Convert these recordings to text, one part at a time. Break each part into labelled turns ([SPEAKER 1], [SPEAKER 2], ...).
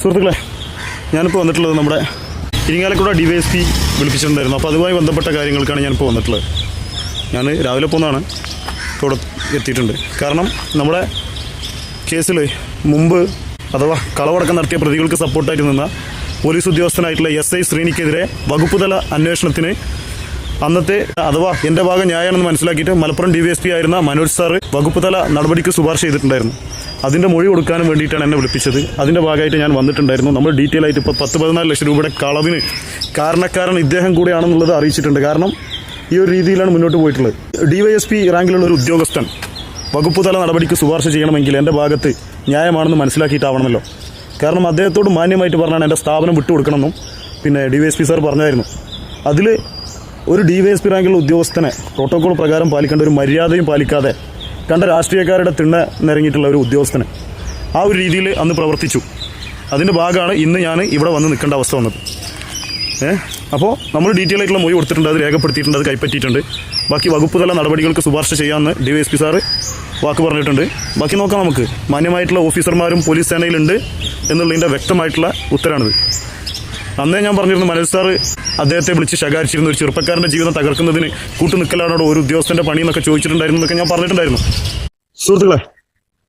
[SPEAKER 1] സുഹൃത്തുക്കളെ ഞാനിപ്പോൾ വന്നിട്ടുള്ളത് നമ്മുടെ Irinjalakuda D Y S P വിളിപ്പിച്ചിട്ടുണ്ടായിരുന്നു. അപ്പോൾ അതുമായി ബന്ധപ്പെട്ട കാര്യങ്ങൾക്കാണ് ഞാനിപ്പോൾ വന്നിട്ടുള്ളത്. ഞാൻ രാവിലെ ഇപ്പോൾ ഇവിടെ എത്തിയിട്ടുണ്ട്. കാരണം നമ്മുടെ കേസിൽ മുമ്പ് അഥവാ കളവടക്കം നടത്തിയ പ്രതികൾക്ക് സപ്പോർട്ടായിട്ട് നിന്ന പോലീസ് ഉദ്യോഗസ്ഥനായിട്ടുള്ള എസ് ഐ ശ്രീനിക്കെതിരെ വകുപ്പുതല അന്വേഷണത്തിന് അന്നത്തെ അഥവാ എന്റെ ഭാഗം ന്യായമാണെന്ന് മനസ്സിലാക്കിയിട്ട് മലപ്പുറം ഡി ആയിരുന്ന മനോജ് സാറ് വകുപ്പ് തല നടപടിക്ക് ശുപാർശ ചെയ്തിട്ടുണ്ടായിരുന്നു. അതിന്റെ മൊഴി കൊടുക്കാനും വേണ്ടിയിട്ടാണ് എന്നെ വിളിപ്പിച്ചത്. അതിന്റെ ഭാഗമായിട്ട് ഞാൻ വന്നിട്ടുണ്ടായിരുന്നു. നമ്മൾ ഡീറ്റെയിൽ ആയിട്ട് ഇപ്പോൾ പത്ത് പതിനാല് ലക്ഷം രൂപയുടെ കളവിന് കാരണക്കാരൻ ഇദ്ദേഹം കൂടിയാണെന്നുള്ളത് അറിയിച്ചിട്ടുണ്ട്. കാരണം ഈ ഒരു രീതിയിലാണ് മുന്നോട്ട് പോയിട്ടുള്ളത്. ഡി വൈ എസ് പി റാങ്കിലുള്ള ഒരു ഉദ്യോഗസ്ഥൻ വകുപ്പ് തല നടപടിക്ക് ശുപാർശ ചെയ്യണമെങ്കിൽ എന്റെ ഭാഗത്ത് ന്യായമാണെന്ന് മനസ്സിലാക്കിയിട്ടാവണമല്ലോ. കാരണം അദ്ദേഹത്തോട് മാന്യമായിട്ട് പറഞ്ഞാണ് എന്റെ സ്ഥാപനം വിട്ടുകൊടുക്കണമെന്നും പിന്നെ D Y S P sir പറഞ്ഞായിരുന്നു. അതിൽ ഒരു ഡി വൈ എസ് പി റാങ്കിലുള്ള ഉദ്യോഗസ്ഥനെ പ്രോട്ടോകോൾ പ്രകാരം പാലിക്കേണ്ട ഒരു മര്യാദയും പാലിക്കാതെ കണ്ട രാഷ്ട്രീയക്കാരുടെ തിണ്ണ നിറങ്ങിയിട്ടുള്ള ഒരു ഉദ്യോഗസ്ഥനെ ആ ഒരു രീതിയിൽ അന്ന് പ്രവർത്തിച്ചു. അതിന്റെ ഭാഗമാണ് ഇന്ന് ഞാൻ ഇവിടെ വന്ന് നിൽക്കേണ്ട അവസ്ഥ വന്നത്. ഏ? അപ്പോൾ നമ്മൾ ഡീറ്റെയിൽ ആയിട്ടുള്ള മൊഴി കൊടുത്തിട്ടുണ്ട് അത് രേഖപ്പെടുത്തിയിട്ടുണ്ട് അത് കൈപ്പറ്റിയിട്ടുണ്ട്. ബാക്കി വകുപ്പ് തല നടപടികൾക്ക് ശുപാർശ ചെയ്യാമെന്ന് D Y S P sir വാക്ക് പറഞ്ഞിട്ടുണ്ട്. ബാക്കി നോക്കാം നമുക്ക്. മാന്യമായിട്ടുള്ള ഓഫീസർമാരും പോലീസ് സേനയിലുണ്ട് എന്നുള്ളതിന്റെ വ്യക്തമായിട്ടുള്ള ഉത്തരമാണിത് അന്നേ ഞാൻ പറഞ്ഞിരുന്നു മനോജ് സാറ് അദ്ദേഹത്തെ വിളിച്ച് ശകാരിച്ചിരുന്നു ഒരു ചെറുപ്പക്കാരന്റെ ജീവിതം തകർക്കുന്നതിന് കൂട്ടുനിൽക്കലാണോ ഒരു ഉദ്യോഗസ്ഥന്റെ പണി എന്നൊക്കെ ചോദിച്ചിട്ടുണ്ടായിരുന്നു എന്നൊക്കെ ഞാൻ പറഞ്ഞിട്ടുണ്ടായിരുന്നു. സുഹൃത്തുക്കളെ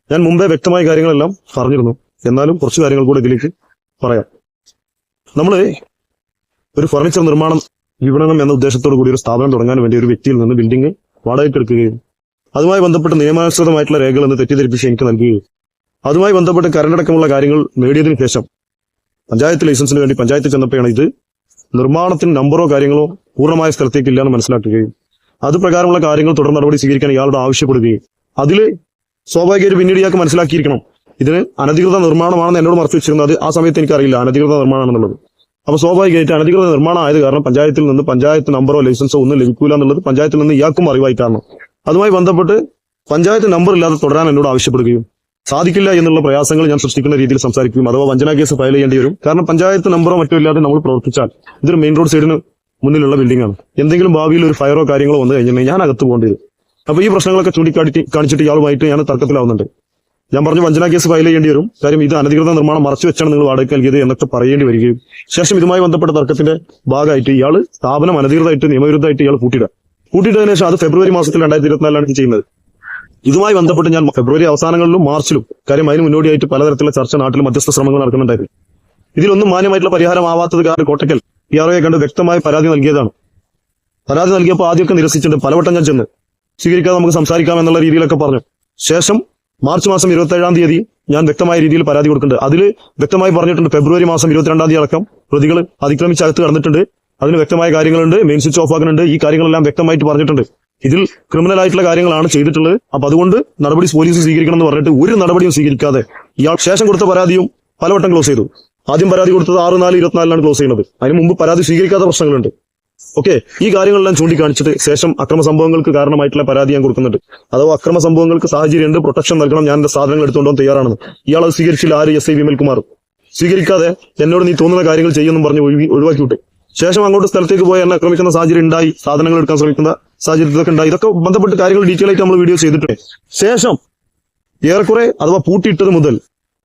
[SPEAKER 1] ഞാൻ മുമ്പേ വ്യക്തമായ കാര്യങ്ങളെല്ലാം പറഞ്ഞിരുന്നു. എന്നാലും കുറച്ച് കാര്യങ്ങൾ കൂടെ ഇതിലേക്ക് പറയാം. നമ്മൾ ഒരു ഫർണിച്ചർ നിർമ്മാണം വിപണനം എന്ന ഉദ്ദേശത്തോടു കൂടി ഒരു സ്ഥാപനം തുടങ്ങാൻ വേണ്ടി ഒരു വ്യക്തിയിൽ നിന്ന് ബിൽഡിംഗ് വാടകയ്ക്ക് എടുക്കുകയും അതുമായി ബന്ധപ്പെട്ട് നിയമാനുസൃതമായിട്ടുള്ള രേഖകൾ എന്ന് തെറ്റിദ്ധരിപ്പിച്ച് എനിക്ക് നൽകുകയും. അതുമായി ബന്ധപ്പെട്ട് കരണ്ടടക്കമുള്ള കാര്യങ്ങൾ നേടിയതിനു ശേഷം പഞ്ചായത്ത് ലൈസൻസിന് വേണ്ടി പഞ്ചായത്ത് ചെന്നപ്പോഴാണ് ഇത് നിർമ്മാണത്തിന് നമ്പറോ കാര്യങ്ങളോ പൂർണമായ സ്ഥലത്തേക്ക് ഇല്ലാന്ന് മനസ്സിലാക്കുകയും അത് പ്രകാരമുള്ള കാര്യങ്ങൾ തുടർ നടപടി സ്വീകരിക്കാൻ ഇയാളോട് ആവശ്യപ്പെടുകയും അതിൽ സ്വാഭാവികമായിട്ട് പിന്നീട് ഇയാൾക്ക് മനസ്സിലാക്കിയിരിക്കണം. ഇതിന് അനധികൃത നിർമ്മാണമാണെന്ന് എന്നോട് മറച്ചു വെച്ചിരുന്നത് ആ സമയത്ത് എനിക്കറിയില്ല. അനധികൃത നിർമ്മാണമാണെന്നുള്ളത്. അപ്പോൾ സ്വാഭാവികമായിട്ട് അനധികൃത നിർമ്മാണം ആയത് കാരണം പഞ്ചായത്തിൽ നിന്ന് പഞ്ചായത്ത് നമ്പറോ ലൈസൻസോ ഒന്നും ലഭിക്കൂല എന്നുള്ളത് പഞ്ചായത്തിൽ നിന്ന് ഇയാൾക്കും അറിവായി കാരണം അതുമായി ബന്ധപ്പെട്ട് പഞ്ചായത്ത് നമ്പർ ഇല്ലാതെ തുടരാൻ എന്നോട് ആവശ്യപ്പെടുകയും സാധിക്കില്ല എന്നുള്ള പ്രയാസങ്ങൾ ഞാൻ സൃഷ്ടിക്കുന്ന രീതിയിൽ സംസാരിക്കുകയും അഥവാ വഞ്ചനാ കേസ് ഫയൽ ചെയ്യേണ്ടി വരും. കാരണം പഞ്ചായത്ത് നമ്പറോ മറ്റോ ഇല്ലാതെ നമ്മൾ പ്രവർത്തിച്ചാൽ ഇതൊരു മെയിൻ റോഡ് സൈഡിന് മുന്നിലുള്ള ബിൽഡിംഗ് ആണ്. എന്തെങ്കിലും ഭാവിയിൽ ഒരു ഫയറോ കാര്യങ്ങളോ വന്നു കഴിഞ്ഞാൽ ഞാൻ അകത്ത് പോകേണ്ടി വരും. അപ്പൊ ഈ പ്രശ്നങ്ങളൊക്കെ ചൂണ്ടിക്കാട്ടി കാണിച്ചിട്ട് ഇയാളുമായിട്ട് ഞാൻ തർക്കത്തിലാവുന്നുണ്ട്. ഞാൻ പറഞ്ഞു വഞ്ചനാ കേസ് ഫയൽ ചെയ്യേണ്ടി വരും. കാര്യം ഇത് അനധികൃത നിർമ്മാണം മറച്ചു വെച്ചാണ് നിങ്ങൾ വാടക നൽകിയത് എന്നൊക്കെ പറയേണ്ടി വരികയും ശേഷം ഇതുമായി ബന്ധപ്പെട്ട തർക്കത്തിന്റെ ഭാഗമായിട്ട് ഇയാൾ സ്ഥാപനം അനധികൃതമായിട്ട് നിയമവിരുദ്ധമായിട്ട് ഇയാൾ കൂട്ടിയിടുക കൂട്ടിയിട്ടതിനു ശേഷം അത് ഫെബ്രുവരി മാസത്തിൽ രണ്ടായിരത്തി ഇരുപത്തിനാലിലാണ് ഇത് ചെയ്യുന്നത്. ഇതുമായി ബന്ധപ്പെട്ട് ഞാൻ ഫെബ്രുവരി അവസാനങ്ങളിലും മാർച്ചിലും കാര്യം അതിന് മുന്നോടിയായിട്ട് പലതരത്തിലുള്ള ചർച്ച നാട്ടിൽ മധ്യസ്ഥ ശ്രമങ്ങൾ നടക്കുന്നുണ്ടായിരുന്നു. ഇതിലൊന്നും മാന്യമായിട്ടുള്ള പരിഹാരമാവാത്തത് കാരണം കോട്ടക്കൽ പി ആർ കണ്ട് വ്യക്തമായ പരാതി നൽകിയതാണ്. പരാതി നൽകിയപ്പോൾ ആദ്യമൊക്കെ നിരസിച്ചിട്ടുണ്ട്. പലവട്ടം ഞാൻ ചെന്ന് സ്വീകരിക്കാതെ നമുക്ക് സംസാരിക്കാം എന്നുള്ള രീതിയിലൊക്കെ പറഞ്ഞു. ശേഷം മാർച്ച് മാസം ഇരുപത്തി ഏഴാം തീയതി ഞാൻ വ്യക്തമായ രീതിയിൽ പരാതി കൊടുക്കുന്നുണ്ട്. അതിൽ വ്യക്തമായി പറഞ്ഞിട്ടുണ്ട് ഫെബ്രുവരി മാസം ഇരുപത്തിരണ്ടാം തീയതി അടക്കം പ്രതികൾ അതിക്രമിച്ച് അകത്ത് കടന്നിട്ടുണ്ട്. അതിന് വ്യക്തമായ കാര്യങ്ങളുണ്ട്. മെയിൻ സ്വിച്ച് ഓഫ് ആക്കുന്നുണ്ട്. ഈ കാര്യങ്ങളെല്ലാം വ്യക്തമായിട്ട് പറഞ്ഞിട്ടുണ്ട്. ഇതിൽ ക്രിമിനൽ ആയിട്ടുള്ള കാര്യങ്ങളാണ് ചെയ്തിട്ടുള്ളത്. അപ്പൊ അതുകൊണ്ട് നടപടി പോലീസ് സ്വീകരിക്കണം എന്ന് പറഞ്ഞിട്ട് ഒരു നടപടിയും സ്വീകരിക്കാതെ ഇയാൾ ശേഷം കൊടുത്ത പരാതിയും പലവട്ടം ക്ലോസ് ചെയ്തു. ആദ്യം പരാതി കൊടുത്തത് ആറ് നാല് ഇരുപത്തിനാലിലാണ് ക്ലോസ് ചെയ്യുന്നത്. അതിന് മുമ്പ് പരാതി സ്വീകരിക്കാത്ത പ്രശ്നങ്ങളുണ്ട്. ഓക്കെ ഈ കാര്യങ്ങളെല്ലാം ചൂണ്ടിക്കാണിച്ചിട്ട് ശേഷം അക്രമ സംഭവങ്ങൾക്ക് കാരണമായിട്ടുള്ള പരാതി ഞാൻ കൊടുക്കുന്നുണ്ട്. അഥവാ അക്രമ സംഭവങ്ങൾക്ക് സാഹചര്യം ഉണ്ട് പ്രൊട്ടക്ഷൻ നൽകണം ഞാൻ എന്റെ സാധനങ്ങൾ എടുത്തുകൊണ്ടോ തയ്യാറാണ്. ഇയാൾ അത് സ്വീകരിച്ചില്ല ആര് എസ് ഐ വിമൽകുമാർ സ്വീകരിക്കാതെ എന്നോട് നീ തോന്നുന്ന കാര്യങ്ങൾ ചെയ്യുമെന്നും പറഞ്ഞ് ഒഴിവി ഒഴിവാക്കി വിട്ടു ശേഷം അങ്ങോട്ട് സ്ഥലത്തേക്ക് പോയി എന്നെ ആക്രമിക്കുന്ന സാഹചര്യം ഉണ്ടായി. സാധനങ്ങൾ എടുക്കാൻ ശ്രമിക്കുന്ന സാഹചര്യത്തിലൊക്കെ ഉണ്ടായി. ഇതൊക്കെ ബന്ധപ്പെട്ട് കാര്യങ്ങൾ ഡീറ്റെയിൽ ആയിട്ട് നമ്മൾ വീഡിയോ ചെയ്തിട്ടുണ്ട്. ശേഷം ഏറെക്കുറെ അഥവാ പൂട്ടിയിട്ടത് മുതൽ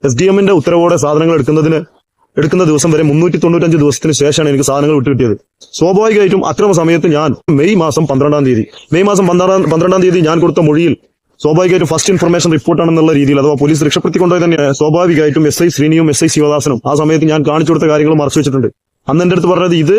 [SPEAKER 1] എസ് ഡി എമ്മിന്റെ ഉത്തരവോടെ സാധനങ്ങൾ എടുക്കുന്നതിന് എടുക്കുന്ന ദിവസം വരെ മുന്നൂറ്റി തൊണ്ണൂറ്റഞ്ച് ദിവസത്തിന് ശേഷമാണ് എനിക്ക് സാധനങ്ങൾ വിട്ടുകിട്ടിയത് സ്വാഭാവികമായിട്ടും അക്രമ സമയത്ത് ഞാൻ മെയ് മാസം പന്ത്രണ്ടാം തീയതി മെയ് മാസം പന്ത്രണ്ടാം പന്ത്രണ്ടാം തീയതി ഞാൻ കൊടുത്ത മൊഴിയിൽ സ്വാഭാവികമായിട്ടും ഫസ്റ്റ് ഇൻഫർമേഷൻ റിപ്പോർട്ടാണെന്നുള്ള രീതിയിൽ അഥവാ പോലീസ് രക്ഷപ്പെടുത്തിക്കൊണ്ടത് തന്നെ സ്വാഭാവികമായിട്ടും എസ് ഐ ശ്രീനിയും എസ് ഐ ശിവദാസനും ആ സമയത്ത് ഞാൻ കാണിച്ചു കൊടുത്ത കാര്യങ്ങൾ മറച്ചു വെച്ചിട്ടുണ്ട്. അന്ന് എന്റെ അടുത്ത് പറഞ്ഞത് ഇത്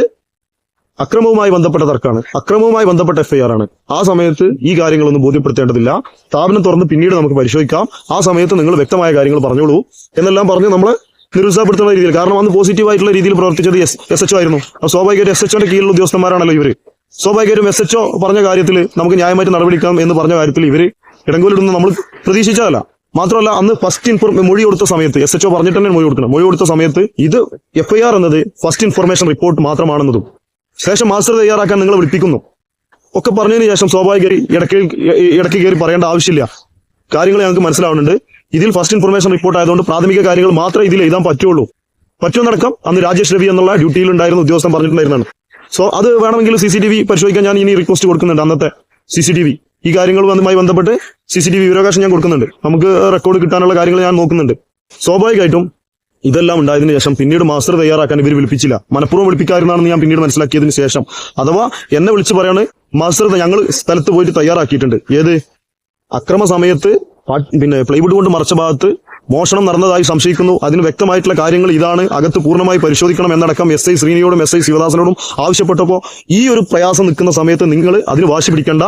[SPEAKER 1] അക്രമവുമായി ബന്ധപ്പെട്ട തർക്കമാണ് അക്രമവുമായി ബന്ധപ്പെട്ട എഫ്ഐആർ ആണ്. ആ സമയത്ത് ഈ കാര്യങ്ങളൊന്നും ബോധ്യപ്പെടുത്തേണ്ടതില്ല. സ്ഥാപനം തുറന്ന് പിന്നീട് നമുക്ക് പരിശോധിക്കാം. ആ സമയത്ത് നിങ്ങൾ വ്യക്തമായ കാര്യങ്ങൾ പറഞ്ഞോളൂ. എന്നെല്ലാം പറഞ്ഞ് നമ്മളെ നിരുത്സാഹപ്പെടുത്തുന്ന രീതിയിൽ കാരണം അന്ന് പോസിറ്റീവ് ആയിട്ടുള്ള രീതിയിൽ പ്രവർത്തിച്ചത് എസ് എസ് എച്ച് ആയിരുന്നു. സ്വാഭാവികമായിട്ടും എസ് എച്ച്ഒന്റെ കീഴിലുള്ള ഉദ്യോഗസ്ഥന്മാരാണല്ലോ ഇവർ. സ്വാഭാവികമായിട്ടും എസ് എച്ച്ഒ പറഞ്ഞ കാര്യത്തിൽ നമുക്ക് ന്യായമായിട്ട് നടപടിക്കാം എന്ന് പറഞ്ഞ കാര്യത്തിൽ ഇവർ ഇടങ്കോലിടുന്ന നമ്മൾ പ്രതീക്ഷിച്ചതല്ല. മാത്രമല്ല അന്ന് ഫസ്റ്റ് ഇൻഫോർമേ മൊഴി കൊടുത്ത സമയത്ത് എസ് എച്ച്ഒ പറഞ്ഞിട്ട് തന്നെ മൊഴി കൊടുക്കണം. മൊഴി കൊടുത്ത സമയത്ത് ഇത് എഫ്ഐആർ എന്നത് ഫസ്റ്റ് ഇൻഫർമേഷൻ റിപ്പോർട്ട് മാത്രമാണെന്നതും ശേഷം മാസ്റ്റർ തയ്യാറാക്കാൻ നിങ്ങൾ വിളിപ്പിക്കുന്നു. ഒക്കെ പറഞ്ഞതിന് ശേഷം സ്വാഭാവികമായി ഇടയ്ക്ക് ഇടയ്ക്ക് കയറി പറയേണ്ട ആവശ്യമില്ല. കാര്യങ്ങൾ ഞങ്ങൾക്ക് മനസ്സിലാവുന്നുണ്ട്. ഇതിൽ ഫസ്റ്റ് ഇൻഫർമേഷൻ റിപ്പോർട്ട് ആയതുകൊണ്ട് പ്രാഥമിക കാര്യങ്ങൾ മാത്രമേ ഇതിൽ എഴുതാൻ പറ്റുള്ളൂ. പറ്റുമെന്നടക്കം അന്ന് രാജേഷ് രവി എന്നുള്ള ഡ്യൂട്ടിയിൽ ഉണ്ടായിരുന്ന ഉദ്യോഗസ്ഥൻ പറഞ്ഞിട്ടുണ്ടായിരുന്നാണ് സോ അത് വേണമെങ്കിൽ സി സി ടി വി പരിശോധിക്കാൻ ഞാൻ ഇനി റിക്വസ്റ്റ് കൊടുക്കുന്നുണ്ട് അന്നത്തെ സി സി ടി വി ഈ കാര്യങ്ങളുമായി ബന്ധപ്പെട്ട് സി സി ടി വി വിവരാവകാശം ഞാൻ കൊടുക്കുന്നുണ്ട്. നമുക്ക് റെക്കോർഡ് കിട്ടാനുള്ള കാര്യങ്ങൾ ഞാൻ നോക്കുന്നുണ്ട്. സ്വാഭാവികമായിട്ടും ഇതെല്ലാം ഉണ്ടായതിനു ശേഷം പിന്നീട് മാസ്റ്റർ തയ്യാറാക്കാൻ ഇവർ വിളിപ്പിച്ചില്ല. മനഃപൂർവം വിളിപ്പിക്കാറുണ്ടെന്ന് ഞാൻ പിന്നീട് മനസ്സിലാക്കിയതിനു ശേഷം. അഥവാ എന്നെ വിളിച്ച് പറയാണ് മാസ്റ്റർ ഞങ്ങൾ സ്ഥലത്ത് പോയിട്ട് തയ്യാറാക്കിയിട്ടുണ്ട്. ഏത്? അക്രമ സമയത്ത് പിന്നെ പ്ലൈവുഡ് കൊണ്ട് മറച്ച ഭാഗത്ത് മോഷണം നടന്നതായി സംശയിക്കുന്നു. അതിന് വ്യക്തമായിട്ടുള്ള കാര്യങ്ങൾ ഇതാണ്. അകത്ത് പൂർണമായി പരിശോധിക്കണം എന്നടക്കം എസ് ഐ ശ്രീനിയോടും എസ് ഐ ശിവദാസനോടും ആവശ്യപ്പെട്ടപ്പോൾ ഈ ഒരു പ്രയാസം നിൽക്കുന്ന സമയത്ത് നിങ്ങൾ അതിന് വാശി പിടിക്കേണ്ട.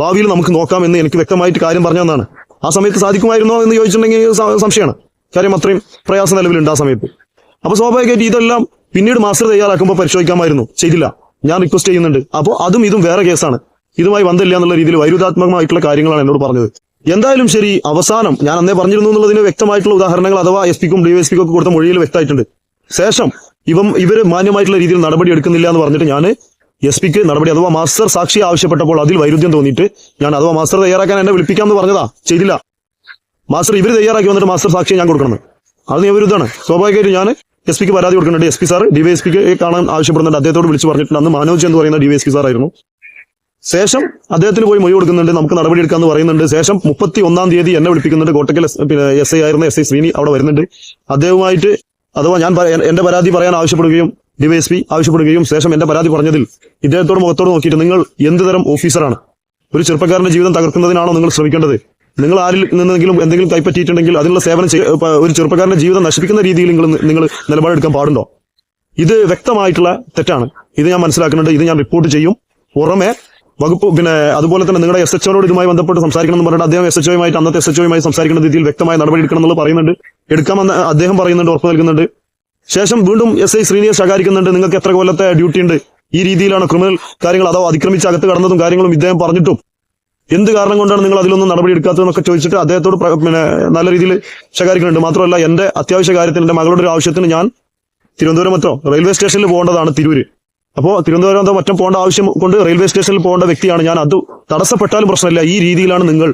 [SPEAKER 1] ഭാവിയിൽ നമുക്ക് നോക്കാം എന്ന് എനിക്ക് വ്യക്തമായിട്ട് കാര്യം പറഞ്ഞു പറഞ്ഞതാണ് ആ സമയത്ത് സാധിക്കുമായിരുന്നോ എന്ന് ചോദിച്ചിട്ടുണ്ടെങ്കിൽ സംശയമാണ്. കാര്യം അത്രയും പ്രയാസം നിലവിലുണ്ട് ആ സമയത്ത്. അപ്പൊ സ്വാഭാവികമായിട്ട് ഇതെല്ലാം പിന്നീട് മാസ്റ്റർ തയ്യാറാക്കുമ്പോൾ പരിശോധിക്കാമായിരുന്നു. ചെയ്തില്ല. ഞാൻ റിക്വസ്റ്റ് ചെയ്യുന്നുണ്ട്. അപ്പോൾ അതും ഇതും വേറെ കേസാണ്. ഇതുമായി ബന്ധമില്ല എന്നുള്ള രീതിയിൽ വൈരുദ്ധാത്മകമായിട്ടുള്ള കാര്യങ്ങളാണ് എന്നോട് പറഞ്ഞത്. എന്തായാലും ശരി അവസാനം ഞാൻ അന്നേ പറഞ്ഞിരുന്നു എന്നുള്ളതിന് വ്യക്തമായിട്ടുള്ള ഉദാഹരണങ്ങൾ അഥവാ എസ് പിക്കും ഡിവൈഎസ്പിക്കും ഒക്കെ കൊടുത്ത മൊഴിയിൽ വ്യക്തമായിട്ടുണ്ട്. ശേഷം ഇവം ഇവർ മാന്യമായിട്ടുള്ള രീതിയിൽ നടപടി എടുക്കുന്നില്ല എന്ന് പറഞ്ഞിട്ട് ഞാൻ എസ് പിക്ക് നടപടി അഥവാ മാസ്റ്റർ സാക്ഷി ആവശ്യപ്പെട്ടപ്പോൾ അതിൽ വൈരുദ്ധ്യം തോന്നിയിട്ട് ഞാൻ അഥവാ മാസ്റ്റർ തയ്യാറാക്കാൻ എന്നെ വിളിപ്പിക്കാമെന്ന് പറഞ്ഞതാ. ചെയ്തില്ല. മാസ്റ്റർ ഇവർ തയ്യാറാക്കി വന്നിട്ട് മാസ്റ്റർ സാക്ഷി ഞാൻ കൊടുക്കണം. അത് നിയമവിരുദ്ധമാണ് സ്വാഭാവികമായിട്ടും ഞാൻ എസ് പിക്ക് പരാതി കൊടുക്കുന്നുണ്ട്. എസ് പി സാർ ഡിവൈഎസ്പിക്ക് കാണാൻ ആവശ്യപ്പെടുന്നുണ്ട്. അദ്ദേഹത്തോട് വിളിച്ച് പറഞ്ഞിട്ടുണ്ട്. അന്ന് മനോജ് എന്ന് പറയുന്ന ഡിവൈഎസ്പി സാർ ആയിരുന്നു. ശേഷം അദ്ദേഹത്തിന് പോയി മൊഴി കൊടുക്കുന്നുണ്ട്. നമുക്ക് നടപടി എടുക്കാമെന്ന് പറയുന്നുണ്ട്. ശേഷം മുപ്പത്തി ഒന്നാം തീയതി എന്നെ വിളിപ്പിക്കുന്നുണ്ട്. കോട്ടക്കൽ പിന്നെ എസ് ഐ ആയിരുന്ന എസ് ഐ ശ്രീനി അവിടെ വരുന്നുണ്ട്. അദ്ദേഹവുമായിട്ട് അഥവാ ഞാൻ എന്റെ പരാതി പറയാൻ ആവശ്യപ്പെടുകയും ഡിവൈഎസ്പി ആവശ്യപ്പെടുകയും ശേഷം എന്റെ പരാതി പറഞ്ഞതിൽ ഇദ്ദേഹത്തോട് മുഖത്തോട് നോക്കിയിട്ട് നിങ്ങൾ എന്ത് തരം ഓഫീസറാണ്? ഒരു ചെറുപ്പക്കാരന്റെ ജീവിതം തകർക്കുന്നതിനാണോ നിങ്ങൾ ശ്രമിക്കേണ്ടത്? നിങ്ങൾ ആരിൽ നിന്നെങ്കിലും എന്തെങ്കിലും കൈപ്പറ്റിയിട്ടുണ്ടെങ്കിൽ അതിനുള്ള സേവനം ഒരു ചെറുപ്പക്കാരന്റെ ജീവിതം നശിപ്പിക്കുന്ന രീതിയിൽ നിങ്ങൾ നിങ്ങൾ നിലപാടെടുക്കാൻ പാടുണ്ടോ? ഇത് വ്യക്തമായിട്ടുള്ള തെറ്റാണ്. ഇത് ഞാൻ മനസ്സിലാക്കുന്നുണ്ട്. ഇത് ഞാൻ റിപ്പോർട്ട് ചെയ്യും. പുറമെ വകുപ്പ് പിന്നെ അതുപോലെ തന്നെ നിങ്ങളുടെ എസ് എച്ച് ഒനോട് ഇതുമായി ബന്ധപ്പെട്ട് സംസാരിക്കണം എന്ന് പറഞ്ഞിട്ട് അദ്ദേഹം എസ് എച്ച് ഒയുമായിട്ട് അന്നത്തെ എസ് എച്ച് ഒയുമായി സംസാരിക്കുന്ന രീതിയിൽ വ്യക്തമായ നടപടി എടുക്കണം എന്നുള്ളത് പറയുന്നുണ്ട്. എടുക്കാമെന്ന് അദ്ദേഹം പറയുന്നുണ്ട് ഉറപ്പ് നൽകുന്നുണ്ട്. ശേഷം വീണ്ടും എസ് ഐ ശ്രീനിയെ ശകാരിക്കുന്നുണ്ട്. നിങ്ങൾക്ക് എത്ര കൊല്ലത്തെ ഡ്യൂട്ടി ഉണ്ട്? ഈ രീതിയിലാണ് ക്രിമിനൽ കാര്യങ്ങൾ അതോ അതിക്രമിച്ച് അകത്ത് കടന്നതും കാര്യങ്ങളും ഇദ്ദേഹം പറഞ്ഞിട്ടും. എന്ത് കാരണം കൊണ്ടാണ് നിങ്ങൾ അതിലൊന്നും നടപടി എടുക്കാത്തതെന്നൊക്കെ ചോദിച്ചിട്ട് അദ്ദേഹത്തോട് പിന്നെ നല്ല രീതിയിൽ ശകാരിക്കുന്നുണ്ട്. മാത്രമല്ല എന്റെ അത്യാവശ്യ കാര്യത്തിന് എന്റെ മകളുടെ ഒരു ആവശ്യത്തിന് ഞാൻ തിരുവനന്തപുരം മറ്റോ റെയിൽവേ സ്റ്റേഷനിൽ പോകേണ്ടതാണ് തിരൂര്. അപ്പോൾ തിരുവനന്തപുരം മറ്റും പോകേണ്ട ആവശ്യം കൊണ്ട് റെയിൽവേ സ്റ്റേഷനിൽ പോകേണ്ട വ്യക്തിയാണ് ഞാൻ. അത് തടസ്സപ്പെട്ടാലും പ്രശ്നമില്ല. ഈ രീതിയിലാണ് നിങ്ങൾ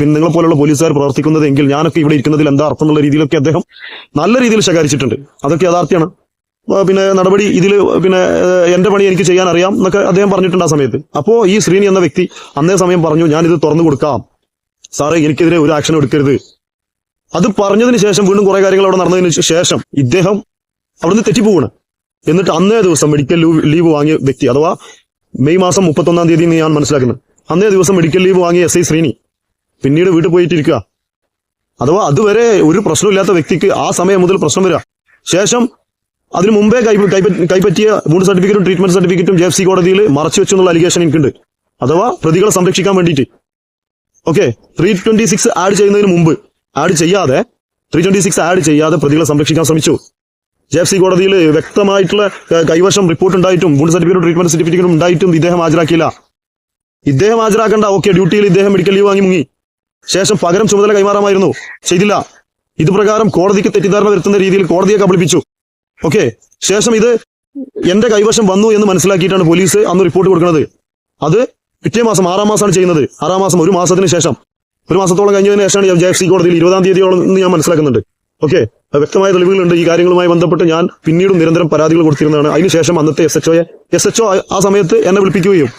[SPEAKER 1] പിന്നെ നിങ്ങളെ പോലുള്ള പോലീസുകാർ പ്രവർത്തിക്കുന്നത് എങ്കിൽ ഞാനൊക്കെ ഇവിടെ ഇരിക്കുന്നതിൽ എന്താ അർത്ഥം എന്നുള്ള രീതിയിലൊക്കെ അദ്ദേഹം നല്ല രീതിയിൽ ശകാരിച്ചിട്ടുണ്ട്. അതൊക്കെ യാഥാർത്ഥ്യമാണ്. പിന്നെ നടപടി ഇതിൽ പിന്നെ എന്റെ പണി എനിക്ക് ചെയ്യാൻ അറിയാം എന്നൊക്കെ അദ്ദേഹം പറഞ്ഞിട്ടുണ്ട് ആ സമയത്ത്. അപ്പോ ഈ ശ്രീനി എന്ന വ്യക്തി അന്നേ സമയം പറഞ്ഞു ഞാൻ ഇത് തുറന്നു കൊടുക്കാം. സാറേ എനിക്കെതിരെ ഒരു ആക്ഷൻ എടുക്കരുത്. അത് പറഞ്ഞതിന് ശേഷം വീണ്ടും കുറെ കാര്യങ്ങൾ അവിടെ നടന്നതിന് ശേഷം ഇദ്ദേഹം അവിടുന്ന് തെറ്റിപ്പോവാണ്. എന്നിട്ട് അന്നേ ദിവസം മെഡിക്കൽ ലീവ് വാങ്ങിയ വ്യക്തി അഥവാ മെയ് മാസം മുപ്പത്തൊന്നാം തീയതി ഞാൻ മനസ്സിലാക്കുന്നത്. അന്നേ ദിവസം മെഡിക്കൽ ലീവ് വാങ്ങിയ എസ് ഐ ശ്രീനി പിന്നീട് വീട്ടിൽ പോയിട്ടിരിക്കുക അഥവാ അതുവരെ ഒരു പ്രശ്നമില്ലാത്ത വ്യക്തിക്ക് ആ സമയം മുതൽ പ്രശ്നം വരിക. ശേഷം അതിനു മുമ്പേ കൈപ്പറ്റിയ മൂന്ന് സർട്ടിഫിക്കറ്റും ട്രീറ്റ്മെന്റ് സർട്ടിഫിക്കറ്റും ജെ എഫ് സി കോടതിയിൽ മറച്ചു വെച്ചു എന്നുള്ള അലിഗേഷൻ എനിക്കുണ്ട്. അഥവാ പ്രതികളെ സംരക്ഷിക്കാൻ വേണ്ടിയിട്ട്. Okay three twenty six add ചെയ്യുന്നതിന് മുമ്പ് ആഡ് ചെയ്യാതെ ത്രീ ട്വന്റി സിക്സ് ആഡ് ചെയ്യാതെ പ്രതികളെ സംരക്ഷിക്കാൻ ശ്രമിച്ചു. ജെ എഫ് സി കോടതിയിൽ വ്യക്തമായിട്ടുള്ള കൈവശം റിപ്പോർട്ട് ഉണ്ടായിട്ടും ഗുഡ് സർട്ടിഫിക്കറ്റും ട്രീറ്റ്മെന്റ് സർട്ടിഫിക്കറ്റും ഉണ്ടായിട്ടും ഇദ്ദേഹം ഹാജരാക്കിയില്ല. ഇദ്ദേഹം ഹാജരാക്കേണ്ട. ഓക്കെ ഡ്യൂട്ടിയിൽ ഇദ്ദേഹം മെഡിക്കൽ ലീവ് വാങ്ങി മുങ്ങി. ശേഷം പകരം ചുമതല കൈമാറാമായിരുന്നു. ചെയ്തില്ല. ഇത് പ്രകാരം കോടതിക്ക് തെറ്റിദ്ധാരണ വരുത്തുന്ന രീതിയിൽ കോടതിയെ കബളിപ്പിച്ചു ഓക്കെ ശേഷം ഇത് എന്റെ കൈവശം വന്നു എന്ന് മനസ്സിലാക്കിയിട്ടാണ് പോലീസ് അന്ന് റിപ്പോർട്ട് കൊടുക്കുന്നത്. അത് പിറ്റേ മാസം ആറാം മാസമാണ് ചെയ്യുന്നത്. ആറാം മാസം ഒരു മാസത്തിന് ശേഷം. ഒരു മാസത്തോളം കഴിഞ്ഞതിന് ശേഷമാണ് ജെ എഫ് സി കോടതിയിൽ ഇരുപതാം തീയതിയോളം എന്ന് ഞാൻ മനസ്സിലാക്കുന്നുണ്ട്. ഓക്കെ വ്യക്തമായ തെളിവുകളുണ്ട്. ഈ കാര്യങ്ങളുമായി ബന്ധപ്പെട്ട് ഞാൻ പിന്നീടും നിരന്തരം പരാതികൾ കൊടുത്തിരുന്നതാണ്. അതിനുശേഷം അന്നത്തെ S H S H O ആ സമയത്ത് എന്നെ വിളിപ്പിക്കുകയും.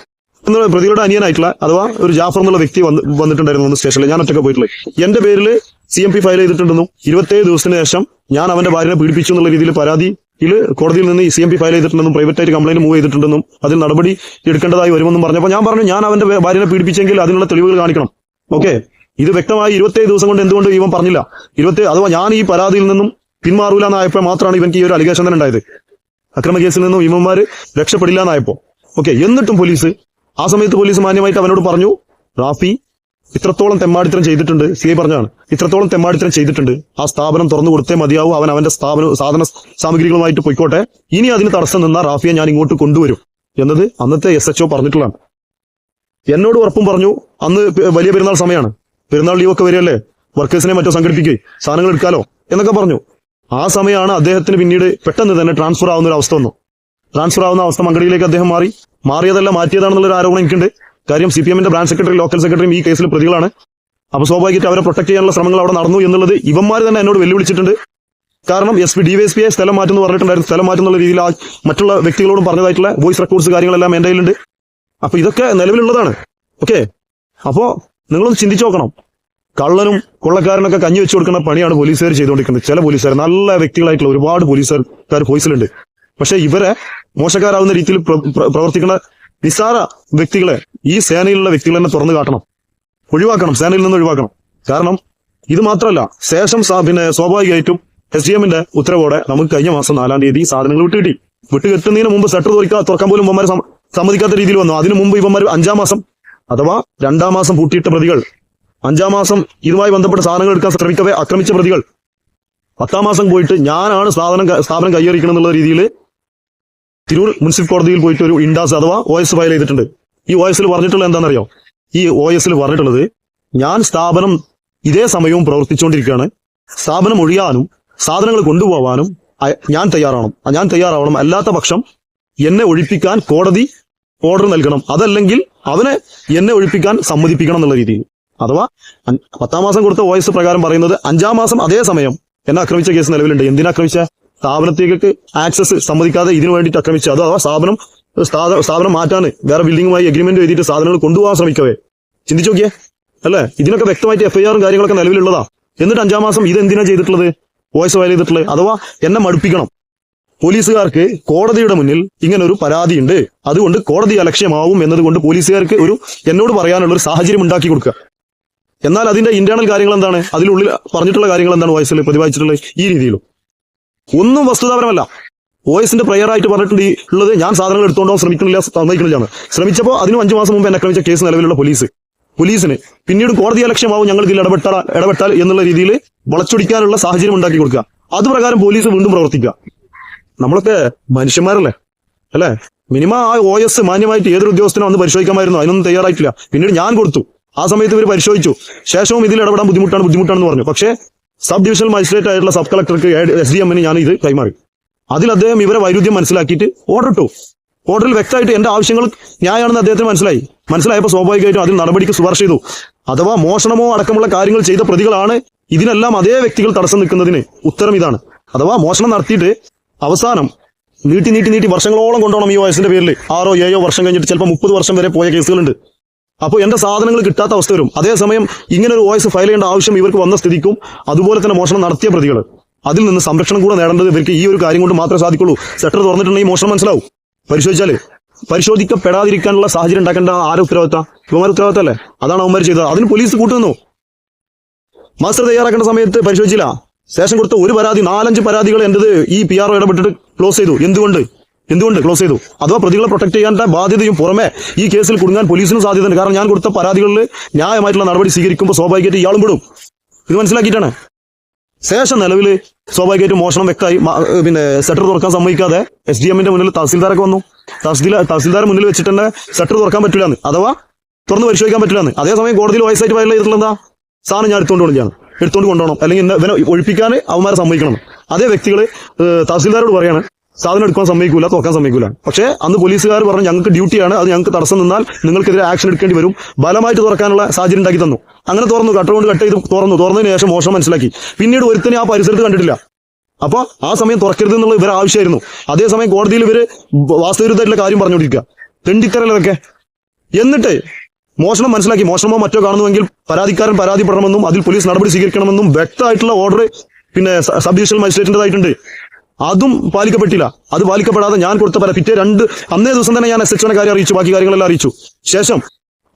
[SPEAKER 1] എന്നുള്ള പ്രതികളുടെ അനിയനായിട്ടുള്ള അഥവാ ഒരു ജാഫർ എന്നുള്ള വ്യക്തി വന്ന് വന്നിട്ടുണ്ടായിരുന്നു അന്ന് സ്റ്റേഷനിൽ. ഞാൻ ഒറ്റയ്ക്ക് പോയിട്ടുള്ളത് എന്റെ പേരിൽ സി എം പി ഫയൽ ചെയ്തിട്ടുണ്ടെന്നും ഇരുപത്തേഴ് ദിവസത്തിന് ശേഷം ഞാൻ അവന്റെ ഭാര്യനെ പീഡിപ്പിച്ചു എന്നുള്ള രീതിയിൽ പരാതി ഇതിൽ കോടതിയിൽ നിന്ന് സി എം പി ഫയൽ ചെയ്തിട്ടുണ്ടെന്നും പ്രൈവറ്റ് ആയിട്ട് കംപ്ലൈന്റ് മൂവ് ചെയ്തിട്ടുണ്ടെന്നും അതിൽ നടപടി എടുക്കേണ്ടതായി വരുമെന്നും പറഞ്ഞപ്പോൾ ഞാൻ പറഞ്ഞു ഞാൻ അവന്റെ ഭാര്യനെ പീഡിപ്പിച്ചെങ്കിൽ അതിനുള്ള തെളിവുകൾ കാണിക്കണം. ഓക്കെ. ഇത് വ്യക്തമായി ഇരുപത്തേഴ് ദിവസം കൊണ്ട് എന്തുകൊണ്ട് ഇവൻ പറഞ്ഞില്ല? ഇരുപത്തി അഥവാ ഞാൻ ഈ പരാതിയിൽ നിന്നും പിന്മാറൂല എന്നായപ്പോൾ മാത്രമാണ് ഇവൻക്ക് ഈ ഒരു അലിഗേഷൻ തന്നെ ഉണ്ടായത്. അക്രമ കേസിൽ നിന്നും ഇവന്മാര് രക്ഷപ്പെടില്ല എന്നായപ്പോ. ഓക്കെ എന്നിട്ടും പോലീസ് ആ സമയത്ത് പോലീസ് മാന്യമായിട്ട് അവനോട് പറഞ്ഞു റാഫി ഇത്രത്തോളം തെമ്മാടിത്തരം ചെയ്തിട്ടുണ്ട് സി ഐ പറഞ്ഞാണ് ഇത്രത്തോളം തെമ്മാടിത്തരം ചെയ്തിട്ടുണ്ട്. ആ സ്ഥാപനം തുറന്നു കൊടുത്തേ മതിയാവൂ അവൻ അവന്റെ സ്ഥാപന സാധന സാമഗ്രികളുമായിട്ട് പോയിക്കോട്ടെ. ഇനി അതിന് തടസ്സം നിന്ന റാഫിയെ ഞാൻ ഇങ്ങോട്ട് കൊണ്ടുവരും എന്നത് അന്നത്തെ എസ് എച്ച് പറഞ്ഞിട്ടുള്ളതാണ്. എന്നോട് ഉറപ്പും പറഞ്ഞു അന്ന് വലിയ പെരുന്നാൾ സമയമാണ്. പെരുന്നാൾ ലീവൊക്കെ വരികയല്ലേ? വർക്കേഴ്സിനെ മറ്റോ സംഘടിപ്പിക്കേ സാധനങ്ങൾ എടുക്കാലോ? എന്നൊക്കെ പറഞ്ഞു. ആ സമയമാണ് അദ്ദേഹത്തിന് പിന്നീട് പെട്ടെന്ന് തന്നെ ട്രാൻസ്ഫർ ആവുന്ന ഒരു അവസ്ഥ വന്നു. ട്രാൻസ്ഫർ ആവുന്ന അവസ്ഥ മങ്കടിയിലേക്ക് അദ്ദേഹം മാറി. മാറിയതല്ല മാറ്റിയതാണെന്നുള്ള ഒരു ആരോപണം എനിക്കുണ്ട്. കാര്യം സി പി എമ്മിന്റെ ബ്രാഞ്ച് സെക്രട്ടറി ലോക്കൽ സെക്രട്ടറിയും ഈ കേസിൽ പ്രതികളാണ്. അപ്പൊ സ്വാഭാവികമായിട്ട് അവരെ പ്രൊട്ടക്ട് ചെയ്യാനുള്ള ശ്രമങ്ങൾ അവിടെ നടന്നു എന്നുള്ളത് ഇവന്മാർ തന്നെ എന്നോട് വെല്ലുവിളിച്ചിട്ടുണ്ട്. കാരണം S P D Y S P ആയി സ്ഥലം മാറ്റുന്നു പറഞ്ഞിട്ടുണ്ടായിരുന്നു. സ്ഥലം മാറ്റുന്നുള്ള രീതിയിൽ ആ മറ്റുള്ള വ്യക്തികളോടും പറഞ്ഞതായിട്ടുള്ള വോയിസ് റെക്കോർഡ്സ് കാര്യങ്ങളെല്ലാം എന്റെ കയ്യിലുണ്ട്. അപ്പൊ ഇതൊക്കെ നിലവിലുള്ളതാണ്. ഓക്കെ അപ്പോ നിങ്ങളൊന്ന് ചിന്തിച്ചു നോക്കണം. കള്ളനും കൊള്ളക്കാരനൊക്കെ കഞ്ഞി വെച്ചു കൊടുക്കുന്ന പണിയാണ് പോലീസുകാർ ചെയ്തുകൊണ്ടിരിക്കുന്നത്. ചില പോലീസുകാർ നല്ല വ്യക്തികളായിട്ടുള്ള ഒരുപാട് പോലീസുകാർ പോലീസിലുണ്ട്. പക്ഷെ ഇവരെ മോശക്കാരാവുന്ന രീതിയിൽ പ്ര- പ്ര- പ്രവർത്തിക്കുന്ന നിസ്സാര വ്യക്തികളെ ഈ സേനയിലുള്ള വ്യക്തികൾ തന്നെ തുറന്നു കാട്ടണം. ഒഴിവാക്കണം സേനയിൽ നിന്ന് ഒഴിവാക്കണം. കാരണം ഇത് മാത്രമല്ല ശേഷം പിന്നെ സ്വാഭാവികമായിട്ടും എസ് ഡി എമ്മിന്റെ ഉത്തരവോടെ നമുക്ക് കഴിഞ്ഞ മാസം നാലാം തീയതി സാധനങ്ങൾ വിട്ട് കിട്ടി വിട്ടുകിട്ടുന്നതിന് മുമ്പ് തുറക്കാൻ തുറക്കാൻ പോലും ഇവന്മാർ സമ്മതിക്കാത്ത രീതിയിൽ വന്നു. അതിനു മുമ്പ് ഇവന്മാർ അഞ്ചാം മാസം അഥവാ രണ്ടാം മാസം പൂട്ടിയിട്ട പ്രതികൾ അഞ്ചാം മാസം ഇതുമായി ബന്ധപ്പെട്ട സാധനങ്ങൾ എടുക്കാൻ ശ്രമിക്കവേ ആക്രമിച്ച പ്രതികൾ പത്താം മാസം പോയിട്ട് ഞാനാണ് സ്ഥാപനം സ്ഥാപനം കൈയറിക്കണം എന്നുള്ള രീതിയിൽ തിരൂർ മുനിസിപ്പൽ കോടതിയിൽ പോയിട്ട് ഒരു ഇൻഡാസ് അഥവാ ഒ എസ് ഫയൽ ചെയ്തിട്ടുണ്ട്. ഈ ഒ എസിൽ പറഞ്ഞിട്ടുള്ളത് എന്താണെന്നറിയോ? ഈ ഒ എസിൽ പറഞ്ഞിട്ടുള്ളത് ഞാൻ സ്ഥാപനം ഇതേ സമയവും പ്രവർത്തിച്ചുകൊണ്ടിരിക്കുകയാണ്. സ്ഥാപനം ഒഴിയാനും സാധനങ്ങൾ കൊണ്ടുപോകാനും ഞാൻ തയ്യാറാവണം. ഞാൻ തയ്യാറാവണം. അല്ലാത്ത പക്ഷം എന്നെ ഒഴിപ്പിക്കാൻ കോടതി ഓർഡർ നൽകണം. അതല്ലെങ്കിൽ അവനെ എന്നെ ഒഴിപ്പിക്കാൻ സമ്മതിപ്പിക്കണം എന്നുള്ള രീതിയിൽ. അഥവാ പത്താം മാസം കൊടുത്ത വോയിസ് പ്രകാരം പറയുന്നത് അഞ്ചാം മാസം അതേ സമയം എന്നെ ആക്രമിച്ച കേസ് നിലവിലുണ്ട്. എന്തിനാ ആക്രമിച്ച? സ്ഥാപനത്തേക്ക് ആക്സസ് സമ്മതിക്കാതെ ഇതിനു വേണ്ടിയിട്ട് ആക്രമിച്ച. അത് അഥവാ സ്ഥാപനം സ്ഥാപ- സ്ഥാപനം മാറ്റാൻ വേറെ ബിൽഡിംഗുമായി എഗ്രിമെന്റ് എഴുതിയിട്ട് സാധനങ്ങൾ കൊണ്ടുപോകാൻ ശ്രമിക്കവേ. ചിന്തിച്ചു നോക്കിയേ. അല്ലേ? ഇതിനൊക്കെ വ്യക്തമായിട്ട് എഫ്ഐആറും കാര്യങ്ങളൊക്കെ നിലവിലുള്ളതാ. എന്നിട്ട് അഞ്ചാം മാസം ഇത് എന്തിനാ ചെയ്തിട്ടുള്ളത്? വോയിസ് വയൽ ചെയ്തിട്ടുള്ളത്. അഥവാ എന്നെ മടുപ്പിക്കണം. പോലീസുകാർക്ക് കോടതിയുടെ മുന്നിൽ ഇങ്ങനെ ഒരു പരാതിയുണ്ട്. അതുകൊണ്ട് കോടതി അലക്ഷ്യമാവും എന്നതുകൊണ്ട് പോലീസുകാർക്ക് ഒരു എന്നോട് പറയാനുള്ള ഒരു സാഹചര്യം ഉണ്ടാക്കി കൊടുക്കുക. എന്നാൽ അതിന്റെ ഇന്റേണൽ കാര്യങ്ങൾ എന്താണ് അതിലുള്ളിൽ പറഞ്ഞിട്ടുള്ള കാര്യങ്ങൾ എന്താണ് വോയിസിൽ പ്രതിപാദിച്ചിട്ടുള്ളത്? ഈ രീതിയിലും. ഒന്നും വസ്തുതാപരമല്ല. വോയിസിന്റെ പ്രയർ ആയിട്ട് പറഞ്ഞിട്ടുണ്ട് ഉള്ളത് ഞാൻ സാധനങ്ങൾ എടുത്തോണ്ടോ ശ്രമിക്കുന്നില്ല സമ്മതിക്കുന്നില്ലാണ് ശ്രമിച്ചപ്പോൾ അതിനും അഞ്ചു മാസം മുമ്പ് എന്നെ ആക്രമിച്ച കേസ് നിലവിലുള്ള പോലീസ് പോലീസിന് പിന്നീട് കോടതി അലക്ഷ്യമാവും ഞങ്ങൾക്ക് ഇതിൽ ഇടപെട്ടാൽ ഇടപെട്ടാൽ എന്നുള്ള രീതിയിൽ വളച്ചൊടിക്കാനുള്ള സാഹചര്യം ഉണ്ടാക്കി കൊടുക്കുക. അതുപ്രകാരം പോലീസ് വീണ്ടും പ്രവർത്തിക്കുക. നമ്മളൊക്കെ മനുഷ്യന്മാരല്ലേ? അല്ലേ? മിനിമം ആ ഒ എസ് മാന്യമായിട്ട് ഏതൊരു ഉദ്യോഗസ്ഥനും അന്ന് പരിശോധിക്കാമായിരുന്നു. അതിനൊന്നും തയ്യാറായിട്ടില്ല. പിന്നീട് ഞാൻ കൊടുത്തു. ആ സമയത്ത് ഇവർ പരിശോധിച്ചു. ശേഷവും ഇതിൽ ഇടപെടാൻ ബുദ്ധിമുട്ടാണ് ബുദ്ധിമുട്ടാണെന്ന് പറഞ്ഞു. പക്ഷേ സബ് ഡിവിഷണൽ മജിസ്ട്രേറ്റ് ആയിട്ടുള്ള സബ് കളക്ടർക്ക് എസ് ഡി എമ്മിന് ഞാൻ ഇത് കൈമാറി. അതിൽ അദ്ദേഹം ഇവരെ വൈരുദ്ധ്യം മനസ്സിലാക്കിയിട്ട് ഓർഡർ ഇട്ടു. ഓർഡറിൽ വ്യക്തമായിട്ട് എന്റെ ആവശ്യങ്ങൾ ന്യായമാണെന്ന് അദ്ദേഹത്തിന് മനസ്സിലായി. മനസ്സിലായപ്പോൾ സ്വാഭാവികമായിട്ടും അതിൽ നടപടിക്ക് ശുപാർശ ചെയ്തു. അഥവാ മോഷണമോ അടക്കമുള്ള കാര്യങ്ങൾ ചെയ്ത പ്രതികളാണ് ഇതിനെല്ലാം അതേ വ്യക്തികൾ തടസ്സം നിൽക്കുന്നതിന് ഉത്തരം ഇതാണ്. അഥവാ മോഷണം നടത്തിയിട്ട് അവസാനം നീട്ടി നീട്ടി നീട്ടി വർഷങ്ങളോളം കൊണ്ടുപോകണം ഈ വയസ്സിന്റെ പേരിൽ ആറോ ഏഴോ വർഷം കഴിഞ്ഞിട്ട് ചിലപ്പോൾ മുപ്പത് വർഷം വരെ പോയ കേസുകളുണ്ട്. അപ്പോൾ എന്റെ സാധനങ്ങൾ കിട്ടാത്ത അവസ്ഥ വരും. അതേസമയം ഇങ്ങനെ ഒരു വോയിസ് ഫയൽ ചെയ്യേണ്ട ആവശ്യം ഇവർക്ക് വന്ന സ്ഥിതിക്കും അതുപോലെ തന്നെ മോഷണം നടത്തിയ പ്രതികൾ അതിൽ നിന്ന് സംരക്ഷണം കൂടെ നേടേണ്ടത് ഇവർക്ക് ഈ ഒരു കാര്യം കൊണ്ട് മാത്രമേ സാധിക്കുള്ളൂ. സെറ്റർ തുറന്നിട്ടുണ്ടെങ്കിൽ മോഷണം മനസ്സിലാവും. പരിശോധിച്ചാൽ പരിശോധിക്കപ്പെടാതിരിക്കാനുള്ള സാഹചര്യം ഉണ്ടാക്കേണ്ട ആരെ ഉത്തരവാദിത്ത? ഇവമാർ ഉത്തരവാദിത്തല്ലേ അതാണ് അവന്മാർ ചെയ്തത്. അതിന് പോലീസ് കൂട്ടുന്നു മാസ്റ്റർ തയ്യാറാക്കേണ്ട സമയത്ത് പരിശോധിച്ചില്ല. ശേഷം കൊടുത്ത ഒരു പരാതി നാലഞ്ച് പരാതികൾ എന്റേത് ഈ പി ആർ ഇടപെട്ടിട്ട് ക്ലോസ് ചെയ്തു. എന്തുകൊണ്ട്? എന്തുകൊണ്ട് ക്ലോസ് ചെയ്തു? അഥവാ പ്രതികളെ പ്രൊട്ടക്ട് ചെയ്യേണ്ട ബാധ്യതയും പുറമെ ഈ കേസിൽ കുടുങ്ങാൻ പോലീസിനും സാധ്യതയുണ്ട്. കാരണം ഞാൻ കൊടുത്ത പരാതികളിൽ ന്യായമായിട്ടുള്ള നടപടി സ്വീകരിക്കുമ്പോൾ സ്വാഭാവികമായിട്ട് ഇയാളും പെടും. ഇത് മനസ്സിലാക്കിയിട്ടാണ്. ശേഷം നിലവിൽ സ്വാഭാവികമായിട്ടും മോഷണം വ്യക്തമായി പിന്നെ സെറ്റർ തുറക്കാൻ സമ്മതിക്കാതെ എസ് ഡി എമ്മിന്റെ മുന്നിൽ തഹസിൽദാരൊക്കെ വന്നു. തഹസിൽ തഹസിൽദാർ മുന്നിൽ വെച്ചിട്ട് തന്നെ സെറ്റർ തുറക്കാൻ പറ്റില്ലാന്ന് അഥവാ തുറന്ന് പരിശോധിക്കാൻ പറ്റില്ലാന്ന് അതേസമയം കോടതിയിൽ വയസ്സായിട്ട് ഫയൽ ചെയ്തിട്ടുള്ള എന്താ സാധനം ഞാൻ എടുത്തുകൊണ്ട് കൊണ്ടാണ് എടുത്തുകൊണ്ട് കൊണ്ടുപോകണം അല്ലെങ്കിൽ ഇവനെ ഒഴിപ്പിക്കാൻ അവന്മാരെ സമ്മതിക്കണം. അതേ വ്യക്തികൾ തഹസീൽദാരോട് പറയാണ് സാധനം എടുക്കാൻ സമ്മതിക്കൂല തുറക്കാൻ സമ്മതിക്കൂല. പക്ഷേ അന്ന് പോലീസുകാർ പറഞ്ഞു ഞങ്ങൾക്ക് ഡ്യൂട്ടിയാണ് അത് ഞങ്ങൾക്ക് തടസ്സം നിന്നാൽ നിങ്ങൾക്കെതിരെ ആക്ഷൻ എടുക്കേണ്ടി വരും. ബലമായിട്ട് തുറക്കാനുള്ള സാഹചര്യം ഉണ്ടാക്കി തന്നു. അങ്ങനെ തുറന്നു കട്ടുകൊണ്ട് കട്ട് ചെയ്ത് തുറന്നു. തുറന്നതിന് ശേഷം മോശം മനസ്സിലാക്കി. പിന്നീട് ഒരുത്തനെ ആ പരിസരത്ത് കണ്ടിട്ടില്ല. അപ്പൊ ആ സമയം തുറക്കരുത് എന്നുള്ള ഇവരെ ആവശ്യമായിരുന്നു. അതേസമയം കോടതിയിൽ ഇവർ വാസ്തവിരുദ്ധമായിട്ടുള്ള കാര്യം പറഞ്ഞുകൊണ്ടിരിക്കുക. തെണ്ടിത്തരലതൊക്കെ എന്നിട്ട് മോഷണം മനസ്സിലാക്കി. മോഷണമോ മറ്റോ കാണുന്നുവെങ്കിൽ പരാതിക്കാരൻ പരാതിപ്പെടണമെന്നും അതിൽ പോലീസ് നടപടി സ്വീകരിക്കണമെന്നും വ്യക്തമായിട്ടുള്ള ഓർഡർ പിന്നെ സബ് ഡിവിഷണൽ മജിസ്ട്രേറ്റിന്റെതായിട്ടുണ്ട് അതും പാലിക്കപ്പെട്ടില്ല. അത് പാലിക്കപ്പെടാതെ ഞാൻ കൊടുത്ത പല പിറ്റേ രണ്ട് അന്നേ ദിവസം തന്നെ ഞാൻ എസ് എച്ച് കാര്യം അറിയിച്ചു ബാക്കി കാര്യങ്ങളെല്ലാം അറിയിച്ചു. ശേഷം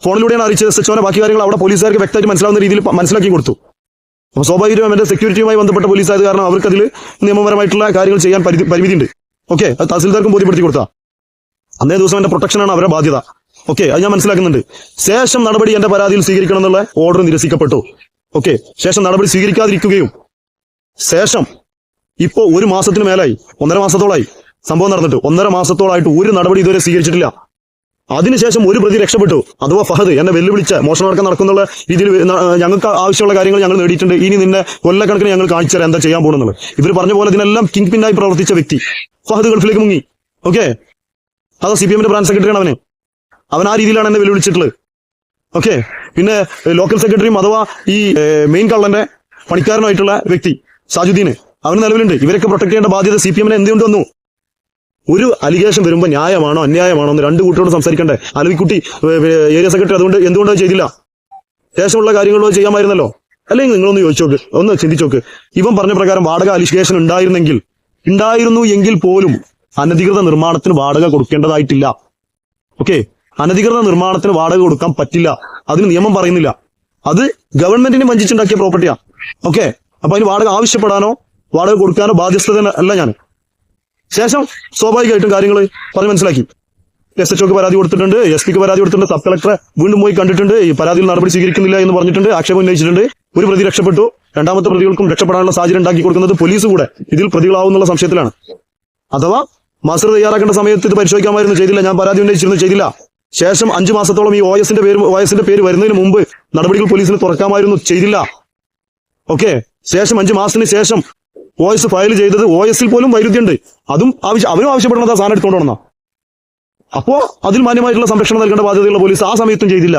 [SPEAKER 1] ഫോണിലൂടെയാണ് അറിയിച്ചത് എസ് എച്ച് ബാക്കി കാര്യങ്ങൾ അവിടെ പോലീസുകാർക്ക് വ്യക്തമായിട്ട് മനസ്സിലാവുന്ന രീതിയിൽ മനസ്സിലാക്കി കൊടുത്തു. അപ്പൊ സ്വാഭാവികമായും എന്റെ സെക്യൂരിറ്റിയുമായി ബന്ധപ്പെട്ട പോലീസ് ആയത് കാരണം അവർക്ക് അതിൽ നിയമപരമായിട്ടുള്ള കാര്യങ്ങൾ ചെയ്യാൻ പരിധി പരിമിതിയുണ്ട്. ഓക്കെ അത് തഹസിൽദാർക്കും ബോധ്യപ്പെടുത്തി കൊടുത്താ. അന്നേ ദിവസം എന്റെ പ്രൊട്ടക്ഷനാണ് അവരുടെ ബാധ്യത. ഓക്കെ അത് ഞാൻ മനസ്സിലാക്കുന്നുണ്ട്. ശേഷം നടപടി എന്റെ പരാതിയിൽ സ്വീകരിക്കണം എന്നുള്ള ഓർഡർ നിരസിക്കപ്പെട്ടു. ഓക്കെ ശേഷം നടപടി സ്വീകരിക്കാതിരിക്കുകയും. ശേഷം ഇപ്പോ ഒരു മാസത്തിന് മേലായി ഒന്നര മാസത്തോളായി സംഭവം നടന്നിട്ട്. ഒന്നര മാസത്തോളായിട്ട് ഒരു നടപടി ഇതുവരെ സ്വീകരിച്ചിട്ടില്ല. അതിനുശേഷം ഒരു പ്രതി രക്ഷപ്പെട്ടു. അഥവാ ഫഹദ് എന്നെ വെല്ലുവിളിച്ച മോഷണമടക്കം നടക്കുന്നുള്ള രീതിയിൽ ഞങ്ങൾക്ക് ആവശ്യമുള്ള കാര്യങ്ങൾ ഞങ്ങൾ നേടിയിട്ടുണ്ട്. ഇനി നിന്നെ കൊല്ലക്കണക്കിന് ഞങ്ങൾ കാണിച്ചു തരാം എന്താ ചെയ്യാൻ പോകുന്നത് ഇവർ പറഞ്ഞ പോലെ ഇതിനെല്ലാം കിങ് പിന്നായി പ്രവർത്തിച്ച വ്യക്തി. ഫഹദ് ഗൾഫിലേക്ക് മുങ്ങി. ഓക്കെ അതോ സി പി എമ്മിന്റെ ബ്രാഞ്ച് സെക്രട്ടറിയാണ് അവന്. അവൻ ആ രീതിയിലാണ് എന്നെ വെല്ലുവിളിച്ചിട്ടുള്ളത്. ഓക്കെ പിന്നെ ലോക്കൽ സെക്രട്ടറിയും അഥവാ ഈ മെയിൻ കള്ളന്റെ പണിക്കാരനായിട്ടുള്ള വ്യക്തി സാജുദ്ദീന് അവന് നിലവിലുണ്ട്. ഇവരൊക്കെ പ്രൊട്ടക്ട് ചെയ്യേണ്ട ബാധ്യത സി പി എമ്മിന് എന്തുകൊണ്ട് വന്നു? ഒരു അലിഗേഷൻ വരുമ്പോൾ ന്യായമാണോ അന്യായമാണോ എന്ന് രണ്ട് കൂട്ടരോട് സംസാരിക്കണ്ടേ? അലവിക്കുട്ടി ഏരിയ സെക്രട്ടറി അതുകൊണ്ട് എന്തുകൊണ്ട് ചെയ്തില്ല. ശേഷമുള്ള കാര്യങ്ങളോ ചെയ്യാമായിരുന്നല്ലോ? അല്ലെങ്കിൽ നിങ്ങളൊന്ന് ചോദിച്ചു നോക്ക് ഒന്ന് ചിന്തിച്ചോക്ക്. ഇവൻ പറഞ്ഞ പ്രകാരം വാടക അലിഗേഷൻ ഉണ്ടായിരുന്നെങ്കിൽ ഉണ്ടായിരുന്നു എങ്കിൽ പോലും അനധികൃത നിർമ്മാണത്തിന് വാടക കൊടുക്കേണ്ടതായിട്ടില്ല. ഓക്കെ അനധികൃത നിർമ്മാണത്തിന് വാടക കൊടുക്കാൻ പറ്റില്ല. അതിന് നിയമം പറയുന്നില്ല. അത് ഗവൺമെന്റിന് വഞ്ചിച്ചുണ്ടാക്കിയ പ്രോപ്പർട്ടിയാണ് ഓക്കെ? അപ്പൊ അതിന് വാടക ആവശ്യപ്പെടാനോ വാടക കൊടുക്കാനോ ബാധ്യസ്ഥത അല്ല ഞാൻ. ശേഷം സ്വാഭാവികമായിട്ടും കാര്യങ്ങൾ പറഞ്ഞ് മനസ്സിലാക്കി. എസ് എച്ച് പരാതി കൊടുത്തിട്ടുണ്ട് എസ് പിക്ക് പരാതി കൊടുത്തിട്ടുണ്ട് സബ് കളക്ടറെ വീണ്ടും പോയി കണ്ടിട്ടുണ്ട് ഈ പരാതിയിൽ നടപടി സ്വീകരിക്കുന്നില്ല എന്ന് പറഞ്ഞിട്ടുണ്ട് ആക്ഷേപം ഉന്നയിച്ചിട്ടുണ്ട്. ഒരു പ്രതി രക്ഷപ്പെട്ടു. രണ്ടാമത്തെ പ്രതികൾക്കും രക്ഷപ്പെടാനുള്ള സാഹചര്യം ഉണ്ടാക്കി കൊടുക്കുന്നത് പോലീസ് കൂടെ. ഇതിൽ പ്രതികളാവുന്നുള്ള സംശയത്തിലാണ്. അഥവാ മാസ്റ്റർ തയ്യാറാക്കേണ്ട സമയത്ത് ഇത് പരിശോധിക്കാമായിരുന്നു ചെയ്തില്ല. ഞാൻ പരാതി ഉന്നയിച്ചിരുന്നു ചെയ്തില്ല. ശേഷം അഞ്ചു മാസത്തോളം ഈ ഒ എസിന്റെ പേര് ഒ എസിന്റെ പേര് വരുന്നതിന് മുമ്പ് നടപടികൾ പോലീസിന് തുറക്കാമായിരുന്നു ചെയ്തില്ല. ഓക്കെ ശേഷം അഞ്ചു മാസത്തിന് ശേഷം ഒ എസ് ഫയൽ ചെയ്തത് ഒ എസിൽ പോലും വൈരുദ്ധ്യമുണ്ട്. അതും ആവശ്യം അവരും ആവശ്യപ്പെടുന്നത് സാധനം എടുത്തുകൊണ്ട് വന്നാ അപ്പോ അതിൽ മാന്യമായിട്ടുള്ള സംരക്ഷണം നൽകേണ്ട ബാധ്യതയുള്ള പോലീസ് ആ സമയത്തും ചെയ്തില്ല.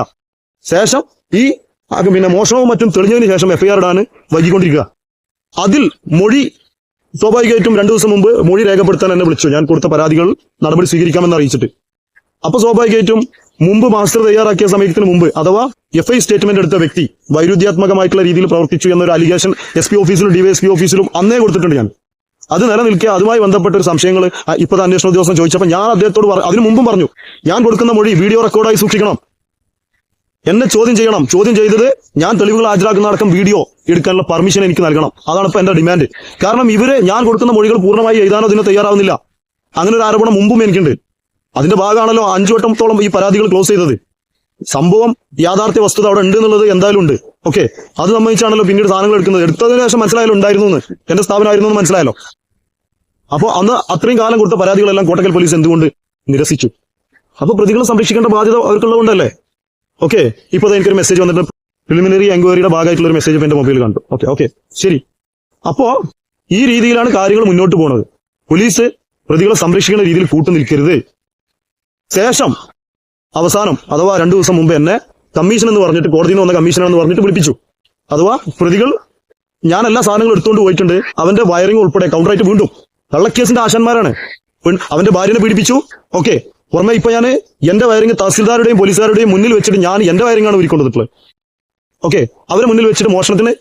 [SPEAKER 1] ശേഷം ഈ പിന്നെ മോഷണവും മറ്റും തെളിഞ്ഞതിന് ശേഷം എഫ്ഐആർ ഇടാണ് വൈകിക്കൊണ്ടിരിക്കുക. അതിൽ മൊഴി സ്വാഭാവികമായിട്ടും രണ്ടു ദിവസം മുമ്പ് മൊഴി രേഖപ്പെടുത്താൻ എന്നെ വിളിച്ചു. ഞാൻ കൊടുത്ത പരാതികൾ നടപടി സ്വീകരിക്കാമെന്ന് അറിയിച്ചിട്ട്. അപ്പൊ സ്വാഭാവികമായിട്ടും മുമ്പ് മാസ്റ്റർ തയ്യാറാക്കിയ സമയത്തിന് മുമ്പ് അഥവാ എഫ് ഐ സ്റ്റേറ്റ്മെന്റ് എടുത്ത വ്യക്തി വൈരുദ്ധ്യാത്മകമായിട്ടുള്ള രീതിയിൽ പ്രവർത്തിച്ചു എന്നൊരു അലിഗേഷൻ എസ് പി ഓഫീസിലും ഡിവൈഎസ്പി ഓഫീസിലും അന്നേ കൊടുത്തിട്ടുണ്ട് ഞാൻ. അത് നിലനിൽക്കുക അതുമായി ബന്ധപ്പെട്ട ഒരു സംശയങ്ങൾ ഇപ്പോഴത്തെ അന്വേഷണ ഉദ്യോഗസ്ഥൻ ചോദിച്ചപ്പോൾ ഞാൻ അദ്ദേഹത്തോട് അതിനു മുമ്പും പറഞ്ഞു ഞാൻ കൊടുക്കുന്ന മൊഴി വീഡിയോ റെക്കോർഡായി സൂക്ഷിക്കണം. എന്നെ ചോദ്യം ചെയ്യണം. ചോദ്യം ചെയ്തത് ഞാൻ തെളിവുകൾ ഹാജരാക്കുന്ന അടക്കം വീഡിയോ എടുക്കാനുള്ള പെർമിഷൻ എനിക്ക് നൽകണം. അതാണ് ഇപ്പൊ എന്റെ ഡിമാൻഡ് കാരണം ഇവർ ഞാൻ കൊടുക്കുന്ന മൊഴികൾ പൂർണമായി എഴുതാനോ ഇതിന് തയ്യാറാവുന്നില്ല. അങ്ങനെ ഒരു ആരോപണം മുമ്പും എനിക്കുണ്ട്. അതിന്റെ ഭാഗമാണല്ലോ അഞ്ചു വട്ടത്തോളം ഈ പരാതികൾ ക്ലോസ് ചെയ്തത്. സംഭവം യാഥാർത്ഥ്യ വസ്തുത അവിടെ ഉണ്ട് എന്നുള്ളത് എന്തായാലും ഉണ്ട്. ഓക്കെ അത് സംബന്ധിച്ചാണല്ലോ പിന്നീട് സാധനങ്ങൾ എടുക്കുന്നത്. എടുത്തതിന് ശേഷം മനസ്സിലായാലും ഉണ്ടായിരുന്നു എന്ന്. എന്റെ സ്ഥാപനമായിരുന്നു എന്ന് മനസ്സിലായല്ലോ. അപ്പൊ അന്ന് അത്രയും കാലം കൊടുത്ത പരാതികളെല്ലാം കോട്ടക്കൽ പോലീസ് എന്തുകൊണ്ട് നിരസിച്ചു? അപ്പൊ പ്രതികളെ സംരക്ഷിക്കേണ്ട ബാധ്യത അവർക്കുള്ളതുകൊണ്ടല്ലേ? ഓക്കെ ഇപ്പൊ എനിക്കൊരു മെസ്സേജ് വന്നിട്ട് പ്രിലിമിനറി എൻക്വയറിയുടെ ഭാഗമായിട്ടുള്ള ഒരു മെസ്സേജ് എന്റെ മൊബൈൽ കണ്ടു. ഓക്കെ ഓക്കെ ശരി. അപ്പോ ഈ രീതിയിലാണ് കാര്യങ്ങൾ മുന്നോട്ട് പോണത്. പോലീസ് പ്രതികളെ സംരക്ഷിക്കുന്ന രീതിയിൽ കൂട്ടു നിൽക്കരുത്. ശേഷം അവസാനം അഥവാ രണ്ടു ദിവസം മുമ്പ് എന്നെ കമ്മീഷൻ എന്ന് പറഞ്ഞിട്ട് കോടതിയിൽ നിന്ന് വന്ന കമ്മീഷൻ എന്ന് പറഞ്ഞിട്ട് വിളിപ്പിച്ചു. അഥവാ പ്രതികൾ ഞാൻ എല്ലാ സാധനങ്ങളും എടുത്തുകൊണ്ട് പോയിട്ടുണ്ട്. അവന്റെ വയറിംഗ് ഉൾപ്പെടെ കൗണ്ടറായിട്ട് വീണ്ടും കള്ളക്കേസിന്റെ ആശാന്മാരാണ്. അവന്റെ ഭാര്യനെ പീഡിപ്പിച്ചു. ഓക്കെ പുറമെ ഇപ്പൊ ഞാൻ എന്റെ വയറിംഗ് തഹസിൽദാരുടെയും പോലീസുകാരുടെയും മുന്നിൽ വെച്ചിട്ട് ഞാൻ എന്റെ വയറിംഗാണ് ആണ് ഉരുക്കൊണ്ടിട്ടുള്ളത് ഓക്കെ അവരെ മുന്നിൽ വെച്ചിട്ട് മോഷണത്തിന്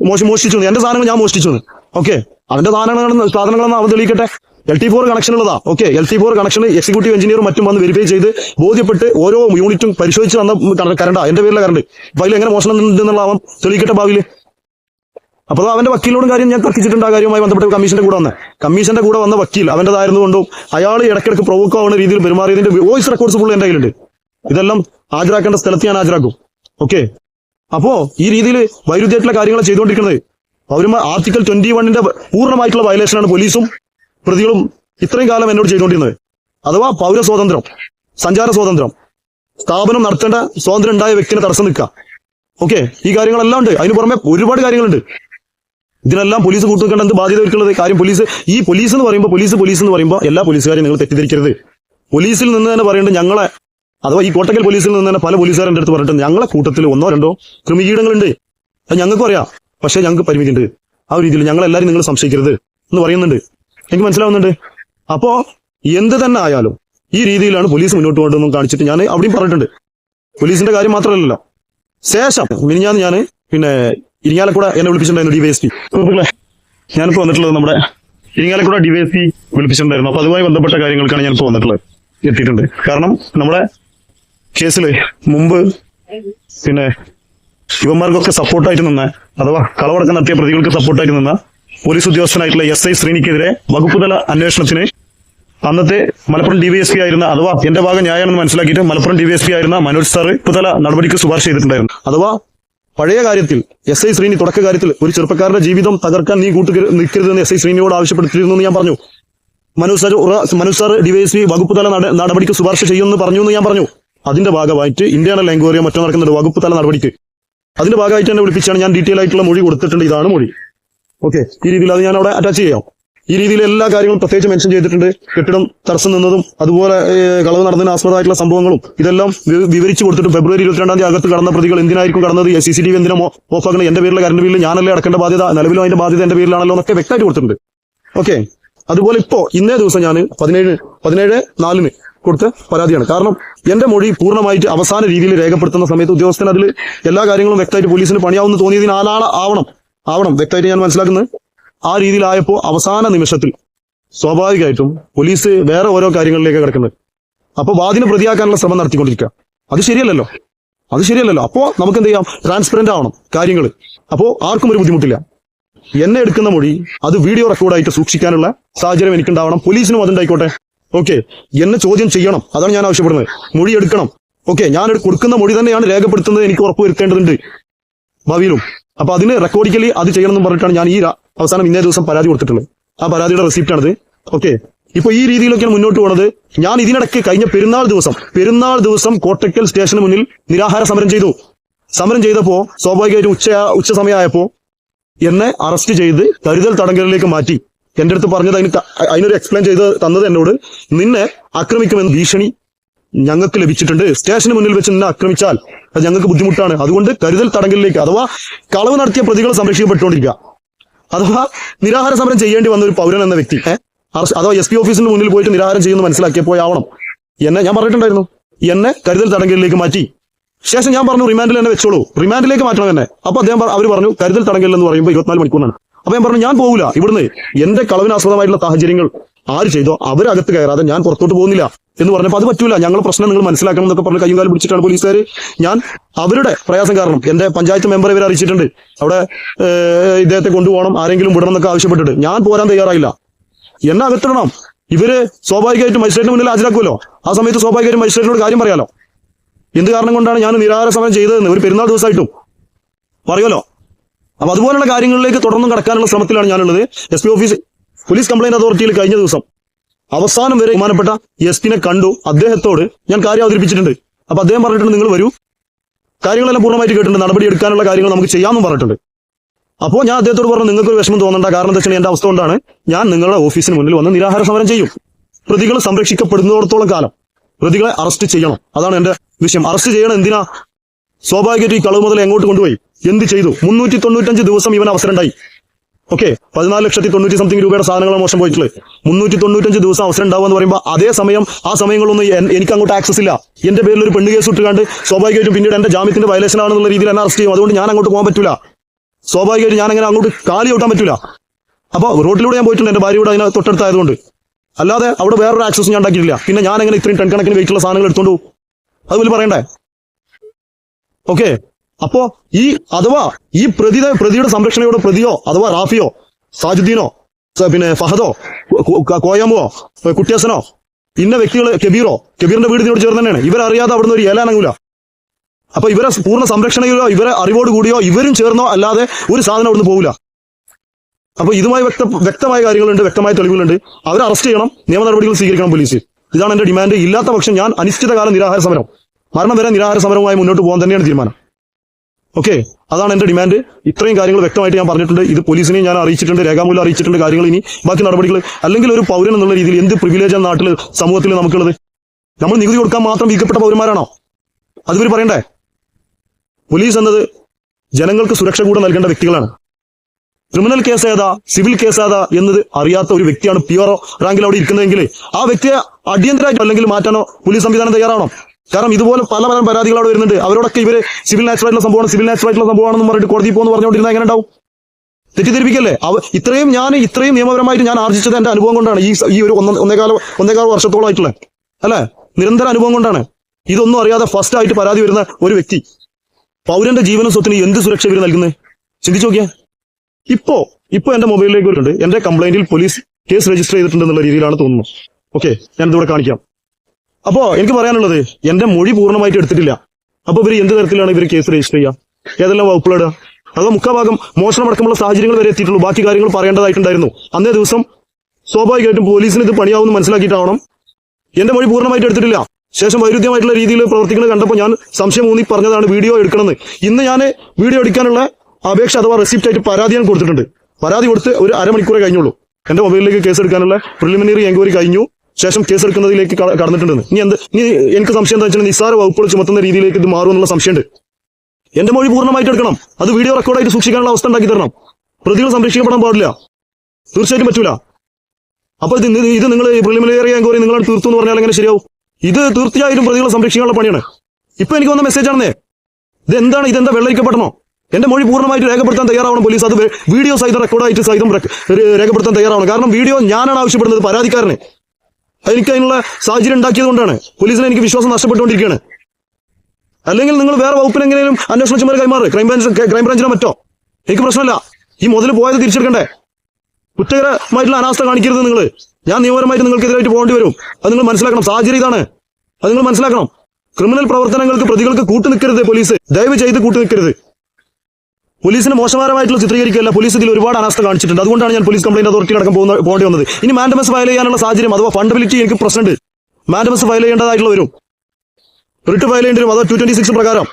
[SPEAKER 1] മോശം മോഷ്ടിച്ചു. എന്റെ സാധനങ്ങൾ ഞാൻ മോഷ്ടിച്ചു. ഓക്കെ അവന്റെ സാധനങ്ങളാണ് സാധനങ്ങളാണ് അവൻ തെളിയിക്കട്ടെ? എൽ ടി ഫോർ കണക്ഷൻ ഉള്ളതാ. Okay L T four connection executive engineer മറ്റും വന്ന് വെരിഫൈ ചെയ്ത് ബോധ്യപ്പെട്ട് ഓരോ യൂണിറ്റും പരിശോധിച്ച് വന്ന കറണ്ടാ എന്റെ പേരിലെ കറണ്ട് അപ്പൊ എങ്ങനെ മോഷണം അവൻ തെളിയിക്കട്ടെ ഭാവിയിൽ. അപ്പൊ അത് അവന്റെ വക്കീലിനോടും കാര്യം ഞാൻ തർക്കിച്ചിട്ടുണ്ട് ആ കാര്യമായി ബന്ധപ്പെട്ട് കമ്മീഷന്റെ കൂടെ വന്ന. കമ്മീഷന്റെ കൂടെ വന്ന വക്കീൽ അവന്റേതായിരുന്നുകൊണ്ടും അയാൾ ഇടയ്ക്കിടയ്ക്ക് പ്രൊവോക്ക് ആവുന്ന രീതിയിൽ പെരുമാറിയതിന്റെ വോയിസ് റെക്കോർഡ്സ് ഫുള്ള് എന്റെ കയ്യിലുണ്ട്. ഇതെല്ലാം ഹാജരാക്കേണ്ട സ്ഥലത്ത് ഞാൻ ഹാജരാക്കും. ഓക്കെ അപ്പോ ഈ രീതിയിൽ വൈരുദ്ധ്യമായിട്ടുള്ള കാര്യങ്ങൾ ചെയ്തുകൊണ്ടിരിക്കുന്നത്. പൗരന്മാർ ആർട്ടിക്കൽ ട്വന്റി വണ്ണിന്റെ പൂർണമായിട്ടുള്ള വയലേഷനാണ് പോലീസും പ്രതികളും ഇത്രയും കാലം എന്നോട് ചെയ്തുകൊണ്ടിരുന്നത് അഥവാ പൗര സ്വാതന്ത്ര്യം സഞ്ചാര സ്വാതന്ത്ര്യം സ്ഥാപനം നടത്തേണ്ട സ്വാതന്ത്ര്യം ഉണ്ടായ വ്യക്തിനെ തടസ്സം നിൽക്കുക. ഓക്കെ? ഈ കാര്യങ്ങളെല്ലാം ഉണ്ട്. അതിന് പുറമെ ഒരുപാട് കാര്യങ്ങളുണ്ട്. ഇതിനെല്ലാം പോലീസ് കൂട്ടുനിൽക്കേണ്ട എന്ത് ബാധ്യത ഒരുക്കുന്നത്? കാര്യം പോലീസ് ഈ പോലീസ് എന്ന് പറയുമ്പോൾ പോലീസ് പോലീസ് എന്ന് പറയുമ്പോൾ എല്ലാ പോലീസുകാരെയും നിങ്ങൾ തെറ്റിദ്ധരിക്കരുത്. പോലീസിൽ നിന്ന് തന്നെ പറയേണ്ടത് ഞങ്ങളെ അഥവാ ഈ കോട്ടക്കൽ പോലീസിൽ നിന്ന് തന്നെ പല പോലീസുകാരുടെ അടുത്ത് പറഞ്ഞിട്ട് ഞങ്ങളെ കൂട്ടത്തിൽ ഒന്നോ രണ്ടോ ക്രിമികീടങ്ങളുണ്ട് അത് ഞങ്ങൾക്കും അറിയാം. പക്ഷേ ഞങ്ങൾക്ക് പരിമിതിയുണ്ട്. ആ ഒരു രീതിയിൽ ഞങ്ങളെല്ലാവരും നിങ്ങൾ സംശയിക്കരുത് എന്ന് പറയുന്നുണ്ട്. എനിക്ക് മനസ്സിലാവുന്നുണ്ട്. അപ്പോ എന്ത് തന്നെ ആയാലും ഈ രീതിയിലാണ് പോലീസ് മുന്നോട്ട് കൊണ്ടുവന്നും കാണിച്ചിട്ട് ഞാൻ അവിടെയും പറഞ്ഞിട്ടുണ്ട്. പോലീസിന്റെ കാര്യം മാത്രമല്ലല്ലോ. ശേഷം മിനിഞ്ഞാന്ന് ഞാൻ പിന്നെ ഇരിങ്ങാലക്കൂടെ എന്നെ വിളിപ്പിച്ചിട്ടുണ്ടായിരുന്നു ഡിവൈഎസ്പി ഞാനിപ്പോ വന്നിട്ടുള്ളത് നമ്മുടെ ഇരിങ്ങാലക്കൂടെ ഡിവൈഎസ്പി വിളിപ്പിച്ചിട്ടുണ്ടായിരുന്നു. അപ്പൊ അതുമായി ബന്ധപ്പെട്ട കാര്യങ്ങൾക്കാണ് ഞാനിപ്പോ വന്നിട്ടുള്ളത് എത്തിയിട്ടുണ്ട്. കാരണം നമ്മുടെ കേസിൽ മുമ്പ് പിന്നെ ഇവന്മാർക്കൊക്കെ സപ്പോർട്ടായിട്ട് നിന്ന അഥവാ കളവടക്കം നടത്തിയ പ്രതികൾക്ക് സപ്പോർട്ടായിട്ട് നിന്ന പോലീസ് ഉദ്യോഗസ്ഥനായിട്ടുള്ള എസ് ഐ ശ്രീനിക്കെതിരെ വകുപ്പുതല അന്വേഷണത്തിന് അന്നത്തെ മലപ്പുറം ഡിവൈഎസ്പി ആയിരുന്ന അഥവാ എന്റെ ഭാഗം ന്യായമാണെന്ന് മനസ്സിലാക്കിയിട്ട് മലപ്പുറം ഡിവൈഎസ്പി ആയിരുന്ന മനോജ് സാർ ഇപ്പുതല നടപടിക്ക് ശുപാർശ ചെയ്തിട്ടുണ്ടായിരുന്നു. അഥവാ പഴയ കാര്യത്തിൽ എസ് ഐ ശ്രീനി തുടക്ക കാര്യത്തിൽ ഒരു ചെറുപ്പക്കാരുടെ ജീവിതം തകർക്കാൻ നീ കൂട്ടു നിൽക്കരുതെന്ന് എസ് ഐ ശ്രീനിയോട് ആവശ്യപ്പെടുത്തിയിരുന്നു എന്ന് ഞാൻ പറഞ്ഞു. Manoj sir Manoj sir DYSP വകുപ്പ് തല നട- നടപടിക്ക് ശുപാർശ ചെയ്യുമെന്ന് പറഞ്ഞു എന്ന് ഞാൻ പറഞ്ഞു. അതിന്റെ ഭാഗമായിട്ട് ഇന്റേണൽ എൻക്വയറിയോ മറ്റോ നടക്കുന്നുണ്ട് വകുപ്പ് തല നടപടിക്ക്. അതിന്റെ ഭാഗമായിട്ട് തന്നെ വിളിപ്പിച്ചാണ് ഞാൻ ഡീറ്റെയിൽ ആയിട്ടുള്ള മൊഴി കൊടുത്തിട്ടുണ്ട്. ഇതാണ് മൊഴി. ഓക്കെ ഈ രീതിയിൽ അത് ഞാൻ അവിടെ അറ്റാച്ച് ചെയ്യാം. ഈ രീതിയിൽ എല്ലാ കാര്യങ്ങളും പ്രത്യേകിച്ച് മെൻഷൻ ചെയ്തിട്ടുണ്ട്. കെട്ടിടം തടസ്സം നിന്നതും അതുപോലെ കളവ് നടന്നതിന് ആസ്പദമായിട്ടുള്ള സംഭവങ്ങളും ഇതെല്ലാം വിവരിച്ചു കൊടുത്തിട്ട് ഫെബ്രുവരി ഇരുപത്തിരണ്ടാം തീയതി അകത്ത് കടന്ന പ്രതികൾ എന്തിനായിരിക്കും കടന്നത്? സി സി ടി വി എന്തിനാ ആക്കണം എന്റെ പേരിലെ കറണ്ട് ബില്ല് ഞാനല്ലേ അടക്കേണ്ട ബാധ്യത? നിലവിലും അതിന്റെ ബാധ്യത എന്റെ പേരിലാണല്ലോ എന്നൊക്കെ വ്യക്തമായിട്ട് കൊടുത്തിട്ടുണ്ട്. ഓക്കെ അതുപോലെ ഇപ്പോ ഇന്നേ ദിവസം ഞാൻ പതിനേഴ് പതിനേഴ് നാലിന്
[SPEAKER 2] കൊടുത്ത പരാതിയാണ്. കാരണം എന്റെ മൊഴി പൂർണമായിട്ട് അവസാന രീതിയിൽ രേഖപ്പെടുത്തുന്ന സമയത്ത് ഉദ്യോഗസ്ഥൻ അതിൽ എല്ലാ കാര്യങ്ങളും വ്യക്തമായിട്ട് പോലീസിന് പണിയാവുന്ന തോന്നിയതിന് ആളാണ് ആവണം. ആവണം. വ്യക്തമായിട്ട് ഞാൻ മനസ്സിലാക്കുന്നത്? ആ രീതിയിലായപ്പോൾ അവസാന നിമിഷത്തിൽ സ്വാഭാവികമായിട്ടും പോലീസ് വേറെ ഓരോ കാര്യങ്ങളിലേക്ക് കിടക്കുന്നത്. അപ്പോൾ വാദിനെ പ്രതിയാക്കാനുള്ള ശ്രമം നടത്തിക്കൊണ്ടിരിക്കുക. അത് ശരിയല്ലല്ലോ. അത് ശരിയല്ലല്ലോ. അപ്പോൾ നമുക്ക് എന്ത് ചെയ്യാം? ട്രാൻസ്പെറന്റ് ആവണം കാര്യങ്ങൾ അപ്പോൾ ആർക്കും ഒരു ബുദ്ധിമുട്ടില്ല. എന്നെ എടുക്കുന്ന മൊഴി അത് വീഡിയോ റെക്കോർഡായിട്ട് സൂക്ഷിക്കാനുള്ള സാഹചര്യം എനിക്കുണ്ടാവണം. പോലീസിനും അതുണ്ടായിക്കോട്ടെ. ഓക്കെ. എന്നെ ചോദ്യം ചെയ്യണം. അതാണ് ഞാൻ ആവശ്യപ്പെടുന്നത്. മൊഴി എടുക്കണം. ഓക്കെ. ഞാൻ കൊടുക്കുന്ന മൊഴി തന്നെയാണ് രേഖപ്പെടുത്തുന്നത്. എനിക്ക് ഉറപ്പ് വരുത്തേണ്ടതുണ്ട്. ഭാവിയിലും. അപ്പൊ അതിന് റെക്കോർഡിക്കലി അത് ചെയ്യണമെന്ന് പറഞ്ഞിട്ടാണ് ഞാൻ ഈ അവസാനം ഇന്നേ ദിവസം പരാതി കൊടുത്തിട്ടുള്ളത്. ആ പരാതിയുടെ റെസിപ്റ്റ് ആണിത് ഓക്കെ. ഇപ്പൊ ഈ രീതിയിലൊക്കെയാണ് മുന്നോട്ട് പോണത്. ഞാൻ ഇതിനിടയ്ക്ക് കഴിഞ്ഞ പെരുന്നാൾ ദിവസം പെരുന്നാൾ ദിവസം കോട്ടക്കൽ സ്റ്റേഷന് മുന്നിൽ നിരാഹാര സമരം ചെയ്തു. സമരം ചെയ്തപ്പോ സ്വാഭാവികമായിട്ടും ഉച്ച ഉച്ച സമയമായപ്പോ എന്നെ അറസ്റ്റ് ചെയ്ത് കരുതൽ തടങ്കലിലേക്ക് മാറ്റി. എന്റെ അടുത്ത് പറഞ്ഞത് അതിന് അതിനൊരു എക്സ്പ്ലെയിൻ ചെയ്ത് തന്നത് എന്നോട് നിന്നെ ആക്രമിക്കുമെന്ന് ഭീഷണി ഞങ്ങൾക്ക് ലഭിച്ചിട്ടുണ്ട്. സ്റ്റേഷന് മുന്നിൽ വെച്ച് നിന്നെ ആക്രമിച്ചാൽ അത് ഞങ്ങൾക്ക് ബുദ്ധിമുട്ടാണ്. അതുകൊണ്ട് കരുതൽ തടങ്കലിലേക്ക് അഥവാ കളവ് നടത്തിയ പ്രതികൾ സംരക്ഷിക്കപ്പെട്ടുകൊണ്ടിരിക്കുക. അഥവാ നിരാഹാര സമരം ചെയ്യേണ്ടി വന്ന ഒരു പൗരൻ എന്ന വ്യക്തി അഥവാ എസ് പി ഓഫീസിന് മുന്നിൽ പോയിട്ട് നിരാഹാരം ചെയ്യുന്നു മനസ്സിലാക്കിയപ്പോഴാവണം എന്നെ ഞാൻ പറഞ്ഞിട്ടുണ്ടായിരുന്നു. എന്നെ കരുതൽ തടങ്കലിലേക്ക് മാറ്റി. ശേഷം ഞാൻ പറഞ്ഞു റിമാൻഡിൽ എന്നെ വെച്ചോളൂ. റിമാൻഡിലേക്ക് മാറ്റണം എന്നെ. അപ്പൊ അദ്ദേഹം അവർ പറഞ്ഞു കരുതൽ തടങ്കൽ എന്ന് പറയുമ്പോൾ ഇരുപത്തിനാല് മണിക്കൂറാണ് അപ്പൊ ഞാൻ പറഞ്ഞു ഞാൻ പോകില്ല ഇവിടുന്ന് എന്റെ കളവിനാസ്പദമായിട്ടുള്ള സാഹചര്യങ്ങൾ ആര് ചെയ്തോ അവരകത്ത് കയറാതെ ഞാൻ പുറത്തോട്ട് പോകുന്നില്ല എന്ന് പറഞ്ഞപ്പോൾ അത് പറ്റൂല. ഞങ്ങൾ പ്രശ്നം നിങ്ങൾ മനസ്സിലാക്കണം എന്നൊക്കെ പറഞ്ഞ് കയ്യും കാലം പിടിച്ചിട്ടാണ് പോലീസുകാർ ഞാൻ അവരുടെ പ്രയാസം കാരണം എന്റെ പഞ്ചായത്ത് മെമ്പർ ഇവരെ അറിയിച്ചിട്ടുണ്ട്. അവിടെ ഇദ്ദേഹത്തെ കൊണ്ടുപോകണം ആരെങ്കിലും വിടണം എന്നൊക്കെ ആവശ്യപ്പെട്ടിട്ട്. ഞാൻ പോരാൻ തയ്യാറായില്ല. എന്നെ അകത്തിടണം. ഇവർ സ്വാഭാവികമായിട്ടും മജിസ്ട്രേറ്റിന് മുന്നിൽ ഹാജരാക്കുമല്ലോ. ആ സമയത്ത് സ്വാഭാവികമായിട്ടും മജിസ്ട്രേറ്റിനോട് കാര്യം പറയാലോ. എന്ത് കാരണം കൊണ്ടാണ് ഞാൻ നിരാഹാര സമരം ചെയ്തതെന്ന് ഒരു പെരുന്നാൾ ദിവസമായിട്ടും പറയുമല്ലോ? അപ്പൊ അതുപോലുള്ള കാര്യങ്ങളിലേക്ക് തുടർന്നും കടക്കാനുള്ള ശ്രമത്തിലാണ് ഞാനുള്ളത്. S P office police complaint അതോറിറ്റിയിൽ കഴിഞ്ഞ ദിവസം അവസാനം വരെ ബഹുമാനപ്പെട്ട എസ് പിനെ കണ്ടു. അദ്ദേഹത്തോട് ഞാൻ കാര്യം അവതരിപ്പിച്ചിട്ടുണ്ട്. അപ്പൊ അദ്ദേഹം പറഞ്ഞിട്ടുണ്ട് നിങ്ങൾ വരൂ. കാര്യങ്ങളെല്ലാം പൂർണമായിട്ട് കേട്ടിട്ടുണ്ട്. നടപടി എടുക്കാനുള്ള കാര്യങ്ങൾ നമുക്ക് ചെയ്യാമെന്നും പറഞ്ഞിട്ടുണ്ട്. അപ്പോൾ ഞാൻ അദ്ദേഹത്തോട് പറഞ്ഞു നിങ്ങൾക്ക് ഒരു വിഷമം തോന്നണ്ട. കാരണം എന്താ വെച്ചാൽ എന്റെ അവസ്ഥ കൊണ്ടാണ് ഞാൻ നിങ്ങളുടെ ഓഫീസിന് മുന്നിൽ വന്ന് നിരാഹാര സമരം ചെയ്യും. പ്രതികൾ സംരക്ഷിക്കപ്പെടുന്നിടത്തോളം കാലം പ്രതികളെ അറസ്റ്റ് ചെയ്യണം. അതാണ് എന്റെ വിഷയം. അറസ്റ്റ് ചെയ്യണം എന്തിനാ? സ്വാഭാവികമായിട്ട് ഈ കളവ് മുതൽ എങ്ങോട്ട് കൊണ്ടുപോയി? എന്ത് ചെയ്തു? മുന്നൂറ്റി ദിവസം ഇവൻ അവസരം ഉണ്ടായി. ഓക്കെ പതിനാല് ലക്ഷത്തി തൊണ്ണൂറ്റി സംതിങ് രൂപയുടെ സാധനങ്ങൾ മോശം പോയിട്ടുള്ളത്. മുന്നൂറ്റി തൊണ്ണൂറ്റഞ്ച് ദിവസം അവസരം ഉണ്ടാവുക എന്ന് പറയുമ്പോൾ അതേ സമയം ആ സമയങ്ങളൊന്നും എനിക്ക് അങ്ങോട്ട് ആക്സസ് ഇല്ല. എന്റെ പേരിൽ ഒരു പെണ്ണ് കേസ് ഇട്ടുകൊണ്ട് സ്വാഭാവികമായിട്ടും പിന്നീട് എന്റെ ജാമ്യത്തിന്റെ വയലേഷൻ ആണെന്നുള്ള രീതിയിൽ എന്നെ അറസ്റ്റ് ചെയ്യും. അതുകൊണ്ട് ഞാൻ അങ്ങോട്ട് പോകാൻ പറ്റില്ല സ്വാഭാവികമായിട്ട് ഞാൻ അങ്ങനെ അങ്ങോട്ട് കാലി ഓട്ടാൻ പറ്റില്ല അപ്പൊ റോഡിലൂടെ ഞാൻ പോയിട്ടുണ്ട്. എന്റെ ഭാര്യയോട് അതിനെ തൊട്ടടുത്തായതുകൊണ്ട്. അല്ലാതെ അവിടെ വേറൊരു ആക്സസ് ഞാൻ ഉണ്ടാക്കിയിട്ടില്ല. പിന്നെ ഞാൻ എങ്ങനെ ഇത്രയും ടൺ കണക്കിന് വെയിറ്റുള്ള സാധനങ്ങൾ എടുത്തോണ്ട് അത് വലിയ പറയണ്ടേ? ഓക്കെ അപ്പോ ഈ അഥവാ ഈ പ്രതി പ്രതിയുടെ സംരക്ഷണയുടെ പ്രതിയോ അഥവാ റാഫിയോ സാജുദ്ദീനോ പിന്നെ ഫഹദോ കോയമോ കുട്ടിയസനോ ഇന്ന വ്യക്തികൾ കബീറോ കബീറിന്റെ വീട് ഇതിനോട് ചേർന്ന് തന്നെയാണ്. ഇവരറിയാതെ അവിടുന്ന് ഒരു ഏലാനങ്ങൂല അപ്പൊ ഇവരെ പൂർണ സംരക്ഷണയിലോ ഇവരെ അറിവോട് കൂടിയോ ഇവരും ചേർന്നോ അല്ലാതെ ഒരു സാധനം അവിടുന്ന് പോകില്ല അപ്പൊ ഇതുമായി വ്യക്ത വ്യക്തമായ കാര്യങ്ങളുണ്ട് വ്യക്തമായ തെളിവുകളുണ്ട്. അവരെ അറസ്റ്റ് ചെയ്യണം നിയമ നടപടികൾ സ്വീകരിക്കണം പോലീസ്. ഇതാണ് എന്റെ ഡിമാൻഡ്. ഇല്ലാത്ത പക്ഷം ഞാൻ അനിശ്ചിതകാല നിരാഹാര സമരം മരണം വരെ നിരാഹാര സമരവുമായി മുന്നോട്ട് പോകാൻ തന്നെയാണ് തീരുമാനം. ഓക്കെ അതാണ് എന്റെ ഡിമാൻഡ് ഇത്രയും കാര്യങ്ങൾ വ്യക്തമായിട്ട് ഞാൻ പറഞ്ഞിട്ടുണ്ട്. ഇത് പോലീസിനെ ഞാൻ അറിയിച്ചിട്ടുണ്ട് രേഖാമൂലം അറിയിച്ചിട്ടുണ്ട് കാര്യങ്ങൾ ഇനി. ബാക്കി നടപടികൾ അല്ലെങ്കിൽ ഒരു പൗരൻ എന്നുള്ള രീതിയിൽ എന്ത് പ്രിവിലേജാണ് നാട്ടിൽ സമൂഹത്തിൽ നമുക്കുള്ളത്? നമ്മൾ നികുതി കൊടുക്കാൻ മാത്രം വീക്കപ്പെട്ട പൗരന്മാരാണോ? അതിവർ പറയണ്ടേ? പോലീസ് എന്നത് ജനങ്ങൾക്ക് സുരക്ഷ കൂടെ നൽകേണ്ട വ്യക്തികളാണ്. ക്രിമിനൽ കേസ് ഏതാ സിവിൽ കേസ് ഏതാ എന്നത് അറിയാത്ത ഒരു വ്യക്തിയാണ് പ്യുവർ റാങ്കിൽ അവിടെ ഇരിക്കുന്നതെങ്കിൽ ആ വ്യക്തിയെ അടിയന്തരമായിട്ട് അല്ലെങ്കിൽ മാറ്റാനോ പോലീസ് സംവിധാനം തയ്യാറാണോ? കാരണം ഇതുപോലെ പല പല പരാതികൾ അവിടെ വരുന്നുണ്ട്. അവരോടൊക്കെ ഇവർ സിവിൽ നാച്ചുറൽ ആയിട്ടുള്ള സംഭവമാണ്. സിവിൽ നാച്ചുറൽ ആയിട്ടുള്ള സംഭവമാണെന്ന് പറഞ്ഞിട്ട് കോടതി പോകുന്നു പറഞ്ഞുകൊണ്ടിരുന്ന എങ്ങനെ ഉണ്ടാവും? തെറ്റിദ്ധരിപ്പിക്കല്ലേ? അവ ഇത്രയും ഞാൻ ഇത്രയും നിയമപരമായിട്ട് ഞാൻ ആർജിച്ചത് എന്റെ അനുഭവം കൊണ്ടാണ് ഈ ഈ ഒരു ഒന്ന ഒന്നേകാല ഒന്നേകാല വർഷത്തോളമായിട്ടുള്ള അല്ലെ? നിരന്തര അനുഭവം കൊണ്ടാണ്. ഇതൊന്നും അറിയാതെ ഫസ്റ്റ് ആയിട്ട് പരാതി വരുന്ന ഒരു വ്യക്തി. പൗരന്റെ ജീവനും സ്വത്തിന് എന്ത് സുരക്ഷ ഇവർ നൽകുന്നത് ചിന്തിച്ചു നോക്കിയാ. ഇപ്പോ ഇപ്പോ എന്റെ മൊബൈലിലേക്ക് വരുന്നുണ്ട്. എന്റെ കംപ്ലൈന്റിൽ പോലീസ് കേസ് രജിസ്റ്റർ ചെയ്തിട്ടുണ്ട് എന്നുള്ള രീതിയിലാണ് തോന്നുന്നത് ഓക്കെ ഞാൻ ഇതിവിടെ കാണിക്കാം. അപ്പോ എനിക്ക് പറയാനുള്ളത് എന്റെ മൊഴി പൂർണമായിട്ട് എടുത്തിട്ടില്ല. അപ്പൊ ഇവർ എന്ത് തരത്തിലാണ് ഇവർ കേസ് രജിസ്റ്റർ ചെയ്യുക ഏതെല്ലാം വകുപ്പിലിടുക അതോ മുക്കാഭാഗം മോഷണം അടക്കമുള്ള സാഹചര്യങ്ങൾ വരെ എത്തിയിട്ടുള്ളൂ. ബാക്കി കാര്യങ്ങൾ പറയേണ്ടതായിട്ടുണ്ടായിരുന്നു. അന്നേ ദിവസം സ്വാഭാവികമായിട്ടും പോലീസിന് ഇത് പണിയാവുമെന്ന് മനസ്സിലാക്കിയിട്ടാവണം. എന്റെ മൊഴി പൂർണമായിട്ട് എടുത്തിട്ടില്ല. ശേഷം വൈരുദ്ധ്യമായിട്ടുള്ള രീതിയിൽ പ്രവർത്തിക്കുന്നത് കണ്ടപ്പോൾ ഞാൻ സംശയം ഊന്നി പറഞ്ഞതാണ് വീഡിയോ എടുക്കണമെന്ന്. ഇന്ന് ഞാൻ വീഡിയോ എടുക്കാനുള്ള അപേക്ഷ അഥവാ റെസിപ്റ്റ് ആയിട്ട് പരാതി ഞാൻ കൊടുത്തിട്ടുണ്ട്. പരാതി കൊടുത്ത് ഒരു അരമണിക്കൂറേ കഴിഞ്ഞുള്ളൂ. എന്റെ മൊബൈലിലേക്ക് കേസ് എടുക്കാനുള്ള പ്രിലിമിനറി എൻക്വയറി കഴിഞ്ഞു. ശേഷം കേസ് എടുക്കുന്നതിലേക്ക് ക- കടന്നിട്ടുണ്ടെന്ന്. ഇനി എന്ത്? ഇനി എനിക്ക് സംശയം എന്താ വെച്ചാൽ നിസ്സാര വകുപ്പുകൾ ചുമത്തുന്ന രീതിയിലേക്ക് ഇത് മാറുമെന്നുള്ള സംശയമുണ്ട്. എന്റെ മൊഴി പൂർണമായിട്ട് എടുക്കണം. അത് വീഡിയോ റെക്കോർഡായിട്ട് സൂക്ഷിക്കാനുള്ള അവസ്ഥ ഉണ്ടാക്കി തരണം. പ്രതികൾ സംരക്ഷിക്കപ്പെടാൻ പാടില്ല. തീർച്ചയായിട്ടും പറ്റൂല. അപ്പൊ ഇത് ഇത് നിങ്ങൾ പ്രിലിമിനറി എൻക്വയറി നിങ്ങളാണ് തീർത്തു എന്ന് പറഞ്ഞാൽ എങ്ങനെ ശരിയാവും? ഇത് തീർച്ചയായിട്ടും പ്രതികളെ സംരക്ഷിക്കാനുള്ള പണിയാണ്. ഇപ്പൊ എനിക്ക് വന്ന മെസ്സേജ് ആണെന്നേ. ഇത് എന്താണ് ഇതെന്താ വെള്ളരിക്കപ്പെടണോ? എന്റെ മൊഴി പൂർണമായിട്ട് രേഖപ്പെടുത്താൻ തയ്യാറാവണം പോലീസ്. അത് വീഡിയോ സഹിതം റെക്കോർഡായിട്ട് സഹിതം രേഖപ്പെടുത്താൻ തയ്യാറാവണം. കാരണം വീഡിയോ ഞാനാണ് ആവശ്യപ്പെടുന്നത് പരാതിക്കാരനെ. എനിക്ക് അതിനുള്ള സാഹചര്യം ഉണ്ടാക്കിയത് കൊണ്ടാണ്. പോലീസിന് എനിക്ക് വിശ്വാസം നഷ്ടപ്പെട്ടുകൊണ്ടിരിക്കുകയാണ്. അല്ലെങ്കിൽ നിങ്ങൾ വേറെ വകുപ്പിന് എങ്ങനെയും അന്വേഷണ ചുമതല കൈമാറ്. ക്രൈംബ്രാഞ്ച് ക്രൈംബ്രാഞ്ചിനോ മറ്റോ? എനിക്ക് പ്രശ്നമല്ല. ഈ മുതൽ പോയത് തിരിച്ചെടുക്കണ്ടേ? കുറ്റകരമായിട്ടുള്ള അനാസ്ഥ കാണിക്കരുത് നിങ്ങൾ ഞാൻ നിയമപരമായിട്ട് നിങ്ങൾക്കെതിരായിട്ട് പോകേണ്ടി വരും. അത് നിങ്ങൾ മനസ്സിലാക്കണം. സാഹചര്യം ഇതാണ്. അത് നിങ്ങൾ മനസ്സിലാക്കണം. ക്രിമിനൽ പ്രവർത്തനങ്ങൾക്ക് പ്രതികൾക്ക് കൂട്ടു നിൽക്കരുത് പോലീസ്. ദയവ് ചെയ്ത് കൂട്ടു നിൽക്കരുത് പോലീസിന് മോശമാരമായിട്ടുള്ള ചിത്രീകരിക്കുകയല്ല. പോലീസ് ഇതിൽ ഒരുപാട് അനാസ്ഥ കാണിച്ചിട്ടുണ്ട്. അതുകൊണ്ടാണ് ഞാൻ പോലീസ് കംപ്ലൈന്റ് അതോറിറ്റി അടക്കം പോകുന്ന പോകേണ്ടി വന്നത്. ഇനി മാൻഡമസ് ഫയൽ ചെയ്യാനുള്ള സാഹചര്യം അഥവാ ഫണ്ടബിലിറ്റി എനിക്ക് പ്രശ്നമുണ്ട്. മാൻഡമസ് ഫയൽ ചെയ്യേണ്ടതായിട്ടുള്ള വരും. റിട്ട് ഫയൽ ചെയ്യേണ്ടി വരും അതോ ടു ട്വന്റി സിക്സ് പ്രകാരം.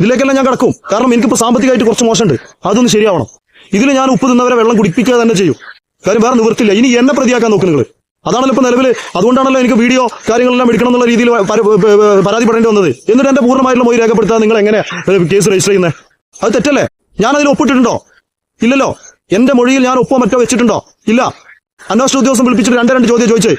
[SPEAKER 2] ഇതിലേക്കെല്ലാം ഞാൻ കിടക്കും. കാരണം എനിക്കിപ്പോൾ സാമ്പത്തികമായിട്ട് കുറച്ച് മോശമുണ്ട്. അതൊന്ന് ശരിയാവണം. ഇതിൽ ഞാൻ ഉപ്പ് തിന്നവരെ വെള്ളം കുടിപ്പിക്കുക തന്നെ ചെയ്യും. കാര്യം വേറെ നിവൃത്തില്ല ഇനി എന്നെ പ്രതിയാക്കാൻ നോക്കും നിങ്ങൾ അതാണല്ലോ ഇപ്പൊ നിലവിൽ അതുകൊണ്ടാണല്ലോ എനിക്ക് വീഡിയോ കാര്യങ്ങളെല്ലാം എടുക്കണം എന്നുള്ള രീതിയിൽ പരാതിപ്പെടേണ്ടി വന്നത്. എന്നിട്ട് എന്റെ പൂർണമായിട്ടുള്ള മൊഴി രേഖപ്പെടുത്താൻ നിങ്ങൾ എങ്ങനെ കേസ് രജിസ്റ്റർ ചെയ്യുന്നത് അത് തെറ്റല്ലേ? ഞാൻ അതിൽ ഒപ്പിട്ടിട്ടുണ്ടോ? ഇല്ലല്ലോ. എന്റെ മൊഴിയിൽ ഞാൻ ഒപ്പോ മറ്റോ വെച്ചിട്ടുണ്ടോ? ഇല്ല. അന്വേഷണ ഉദ്യോഗസ്ഥൻ വിളിപ്പിച്ചിട്ട് രണ്ട് രണ്ട് ചോദ്യം ചോദിച്ചേ.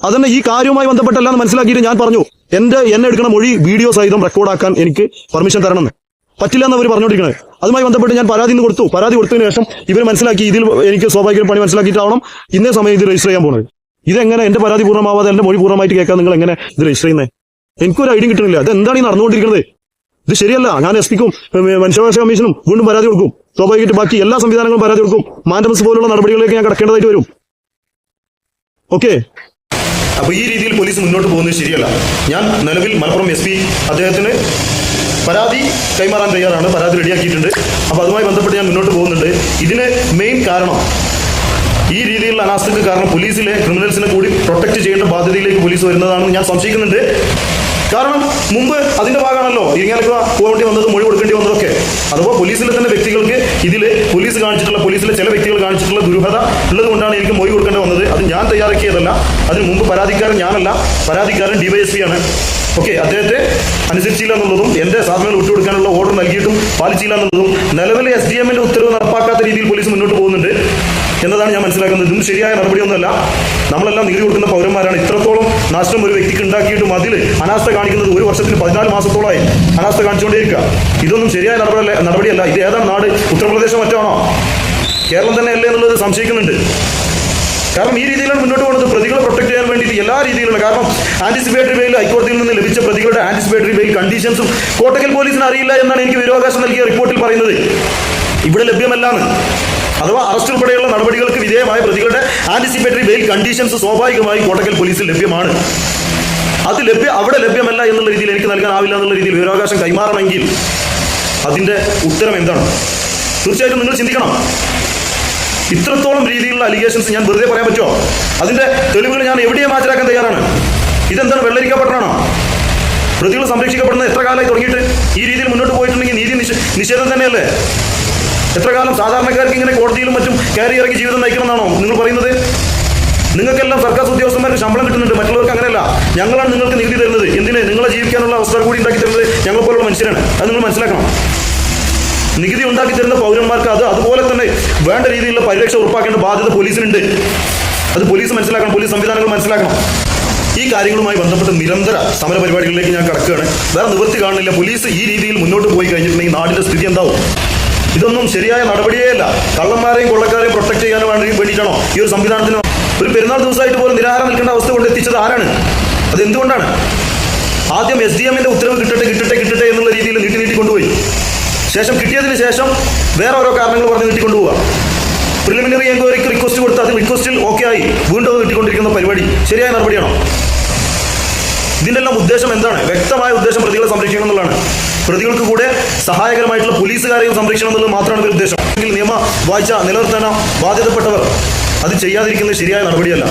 [SPEAKER 2] അതന്നെ ഈ കാര്യവുമായി ബന്ധപ്പെട്ടല്ല എന്ന് മനസ്സിലാക്കിയിട്ട് ഞാൻ പറഞ്ഞു. എന്റെ എന്നെ എടുക്കുന്ന മൊഴി വീഡിയോ സഹിതം റെക്കോർഡാക്കാൻ എനിക്ക് പെർമിഷൻ തരണമെന്ന് പറ്റില്ല എന്ന് അവർ പറഞ്ഞുകൊണ്ടിരിക്കുന്നത് അതുമായി ബന്ധപ്പെട്ട് ഞാൻ പരാതി കൊടുത്തു. പരാതി കൊടുത്തതിന് ശേഷം ഇവർ മനസ്സിലാക്കി ഇതിൽ എനിക്ക് സ്വാഭാവിക പണി മനസ്സിലാക്കിയിട്ടാവണം ഇന്നേ സമയം ഇത് രജിസ്റ്റർ ചെയ്യാൻ പോകുന്നത് ഇതെങ്ങനെ എന്റെ പരാതി പൂർണമാവാതെ എന്റെ മൊഴി പൂർണമായിട്ട് കേൾക്കാൻ നിങ്ങൾ എങ്ങനെ ഇത് രജിസ്റ്റർ ചെയ്യുന്നത് എനിക്കൊരു ഐഡിയ കിട്ടുന്നില്ല. അത് എന്താണ് ഈ നടന്നുകൊണ്ടിരിക്കുന്നത്? ഇത് ശരിയല്ല. ഞാൻ എസ് പിക്കും മനുഷ്യാവകാശ കമ്മീഷനും വീണ്ടും പരാതി കൊടുക്കും. സ്വാഭാവികമായിട്ട് ബാക്കി എല്ലാ സംവിധാനങ്ങളും പരാതി കൊടുക്കും. മാൻഡമസ് പോലുള്ള നടപടികളിലേക്ക് ഞാൻ കിടക്കേണ്ടതായിട്ട് വരും. ഓക്കെ?
[SPEAKER 1] അപ്പൊ ഈ രീതിയിൽ പോലീസ് മുന്നോട്ട് പോകുന്നത് ശരിയല്ല. ഞാൻ നിലവിൽ മലപ്പുറം എസ് പി അദ്ദേഹത്തിന് പരാതി കൈമാറാൻ തയ്യാറാണ്. പരാതി റെഡിയാക്കിയിട്ടുണ്ട്. അപ്പൊ അതുമായി ബന്ധപ്പെട്ട് ഞാൻ മുന്നോട്ട് പോകുന്നുണ്ട്. ഇതിന് മെയിൻ കാരണം ഈ രീതിയിലുള്ള അനാസ്ഥക്ക് കാരണം പോലീസിലെ ക്രിമിനൽസിനെ കൂടി പ്രൊട്ടക്ട് ചെയ്യേണ്ട ബാധ്യതയിലേക്ക് പോലീസ് വരുന്നതാണെന്ന് ഞാൻ സംശയിക്കുന്നുണ്ട്. കാരണം മുമ്പ് അതിന്റെ ഭാഗമാണല്ലോ. ഇങ്ങനെ പോകേണ്ടി വന്നത് മൊഴി കൊടുക്കേണ്ടി വന്നതൊക്കെ. അഥവാ പോലീസിലെ തന്നെ വ്യക്തികൾക്ക് ഇതിൽ പോലീസ് കാണിച്ചിട്ടുള്ള പോലീസിലെ ചില വ്യക്തികൾ കാണിച്ചിട്ടുള്ള ദുരൂഹത ഉള്ളത് കൊണ്ടാണ് എനിക്ക് മൊഴി കൊടുക്കേണ്ടി വന്നത്. അത് ഞാൻ തയ്യാറാക്കിയതല്ല. അതിന് മുമ്പ് പരാതിക്കാരൻ ഞാനല്ല. പരാതിക്കാരൻ ഡിവൈഎസ്പി ആണ്. ഓക്കെ അദ്ദേഹത്തെ അനുസരിച്ചില്ല എന്നുള്ളതും എന്റെ സാധനങ്ങൾ വിട്ടുകൊടുക്കാനുള്ള ഓർഡർ നൽകിയിട്ടും പാലിച്ചില്ല എന്നുള്ളതും നിലവിലെ എസ് ഡി എമ്മിന്റെ ഉത്തരവ് നടപ്പാക്കാത്ത രീതിയിൽ പോലീസ് മുന്നോട്ട് പോകുന്നുണ്ട്. എന്നതാണ് ഞാൻ മനസ്സിലാക്കുന്നത്. ഇതും ശരിയായ നടപടിയൊന്നുമല്ല. നമ്മളെല്ലാം നികുതി കൊടുക്കുന്ന പൗരന്മാരാണ്. ഇത്രത്തോളം നാശനം ഒരു വ്യക്തിക്ക് ഉണ്ടാക്കിയിട്ടും അതിൽ അനാസ്ഥ കാണിക്കുന്നത് ഒരു വർഷത്തിൽ പതിനാല് മാസത്തോളമായി അനാസ്ഥ കാണിച്ചുകൊണ്ടേയിരിക്കുക. ഇതൊന്നും ശരിയായ നടപടിയല്ല നടപടിയല്ല. ഇത് ഏതാണ് നാട്? ഉത്തർപ്രദേശ് മറ്റാണോ കേരളം തന്നെ അല്ലേ എന്നുള്ളത് സംശയിക്കുന്നുണ്ട്. കാരണം ഈ രീതിയിലാണ് മുന്നോട്ട് പോകുന്നത്. പ്രതികളെ പ്രൊട്ടക്ട് ചെയ്യാൻ വേണ്ടിയിട്ട് എല്ലാ രീതിയിലുള്ള കാരണം ആന്റിസിപ്പേറ്ററി ബെയിൽ ഹൈക്കോടതിയിൽ നിന്ന് ലഭിച്ച പ്രതികളുടെ ആന്റിസിപ്പേറ്ററി ബെയിൽ കണ്ടീഷൻസും കോട്ടക്കൽ പോലീസിന് അറിയില്ല എന്നാണ് എനിക്ക് വിരോധാവകാശം നൽകിയ റിപ്പോർട്ടിൽ പറയുന്നത്. ഇവിടെ ലഭ്യമല്ലാണ് അഥവാ അറസ്റ്റ് ഉൾപ്പെടെയുള്ള നടപടികൾക്ക് വിധേയമായ പ്രതികളുടെ ആന്റിസിപ്പേറ്ററി ബെയിൽ കണ്ടീഷൻസ് സ്വാഭാവികമായി കോട്ടക്കൽ പോലീസിൽ ലഭ്യമാണ്. അത് ലഭ്യ അവിടെ ലഭ്യമല്ല എന്നുള്ള രീതിയിൽ എനിക്ക് നൽകാൻ ആവില്ല എന്നുള്ള രീതിയിൽ വിവരാവകാശം കൈമാറണമെങ്കിൽ അതിന്റെ ഉത്തരം എന്താണ്? തീർച്ചയായിട്ടും നിങ്ങൾ ചിന്തിക്കണം. ഇത്രത്തോളം രീതിയിലുള്ള അലിഗേഷൻസ് ഞാൻ വെറുതെ പറയാൻ പറ്റുമോ? അതിന്റെ തെളിവുകൾ ഞാൻ എവിടെയും ഹാജരാക്കാൻ തയ്യാറാണ്. ഇതെന്താണ് വെള്ളരിക്കപ്പെട്ടണോ പ്രതികൾ സംരക്ഷിക്കപ്പെടുന്നത് എത്ര കാലമായി തുടങ്ങിയിട്ട് ഈ രീതിയിൽ മുന്നോട്ട് പോയിട്ടുണ്ടെങ്കിൽ നീതി നിഷേ- നിഷേധം തന്നെയല്ലേ? എത്ര കാലം സാധാരണക്കാർക്ക് ഇങ്ങനെ കോടതിയിലും മറ്റും കയറി ഇറങ്ങി ജീവിതം നയിക്കണമെന്നാണോ നിങ്ങൾ പറയുന്നത്? നിങ്ങൾക്കെല്ലാം സർക്കാർ ഉദ്യോഗസ്ഥന്മാർക്ക് ശമ്പളം കിട്ടുന്നുണ്ട് മറ്റുള്ളവർക്ക് അങ്ങനെയല്ല. ഞങ്ങളാണ് നിങ്ങൾക്ക് നികുതി തരുന്നത്. എന്തിന്? നിങ്ങളെ ജീവിക്കാനുള്ള അവസ്ഥ കൂടി ഉണ്ടാക്കി തരുന്നത് ഞങ്ങൾ പോലുള്ള മനുഷ്യരാണ്. അത് നിങ്ങൾ മനസ്സിലാക്കണം. നികുതി ഉണ്ടാക്കി തരുന്ന പൗരന്മാർക്ക് അത് അതുപോലെ തന്നെ വേണ്ട രീതിയിലുള്ള പരിരക്ഷ ഉറപ്പാക്കേണ്ട ബാധ്യത പോലീസിനുണ്ട്. അത് പോലീസ് മനസ്സിലാക്കണം പോലീസ് സംവിധാനങ്ങൾ മനസ്സിലാക്കണം. ഈ കാര്യങ്ങളുമായി ബന്ധപ്പെട്ട് നിരന്തര സമര പരിപാടികളിലേക്ക് ഞാൻ കടക്കുകയാണ്. വേറെ നിവൃത്തി കാണുന്നില്ല. പോലീസ് ഈ രീതിയിൽ മുന്നോട്ട് പോയി കഴിഞ്ഞിട്ടുണ്ടെങ്കിൽ നാടിന്റെ സ്ഥിതി എന്താവും? ഇതൊന്നും ശരിയായ നടപടിയേ അല്ല. കള്ളന്മാരെയും കൊള്ളക്കാരെയും പ്രൊട്ടക്ട് വേണ്ടി വേണ്ടിയിട്ടാണോ ഈ ഒരു സംവിധാനത്തിന് ഒരു പെരുന്നാൾ ദിവസമായിട്ട് പോലും നിരാഹാരം നിൽക്കേണ്ട അവസ്ഥ കൊണ്ട് എത്തിച്ചത് ആരാണ്? അത് എന്തുകൊണ്ടാണ് ആദ്യം എസ് ഡി എമ്മിന്റെ ഉത്തരവ് കിട്ടട്ടെ കിട്ടട്ടെ കിട്ടട്ടെ എന്നുള്ള രീതിയിൽ നീട്ടി നീട്ടി കൊണ്ടുപോയി. ശേഷം കിട്ടിയതിന് ശേഷം വേറെ ഓരോ കാരണങ്ങൾ പറഞ്ഞ് നീട്ടിക്കൊണ്ടുപോവുക പ്രിലിമിനറി എൻക്വയറിക്ക് റിക്വസ്റ്റ് കൊടുത്ത് അത് റിക്വസ്റ്റിൽ ഓക്കെ ആയി. വീണ്ടും അത് നീട്ടിക്കൊണ്ടിരിക്കുന്ന പരിപാടി ശരിയായ നടപടിയാണോ? ഇതിന്റെ എല്ലാം ഉദ്ദേശം എന്താണ്? വ്യക്തമായ ഉദ്ദേശം പ്രതികളെ സംരക്ഷിക്കണം എന്നുള്ളതാണ്. പ്രതികൾക്ക് കൂടെ സഹായകരമായിട്ടുള്ള പോലീസുകാരെയും സംരക്ഷണം എന്നുള്ളത് മാത്രമാണ് ഇവരുടെ ഉദ്ദേശം. നിയമ വാഴ്ച നിലനിർത്താൻ ബാധ്യതപ്പെട്ടവർ. അത് ചെയ്യാതിരിക്കുന്നത് ശരിയായ നടപടിയല്ല.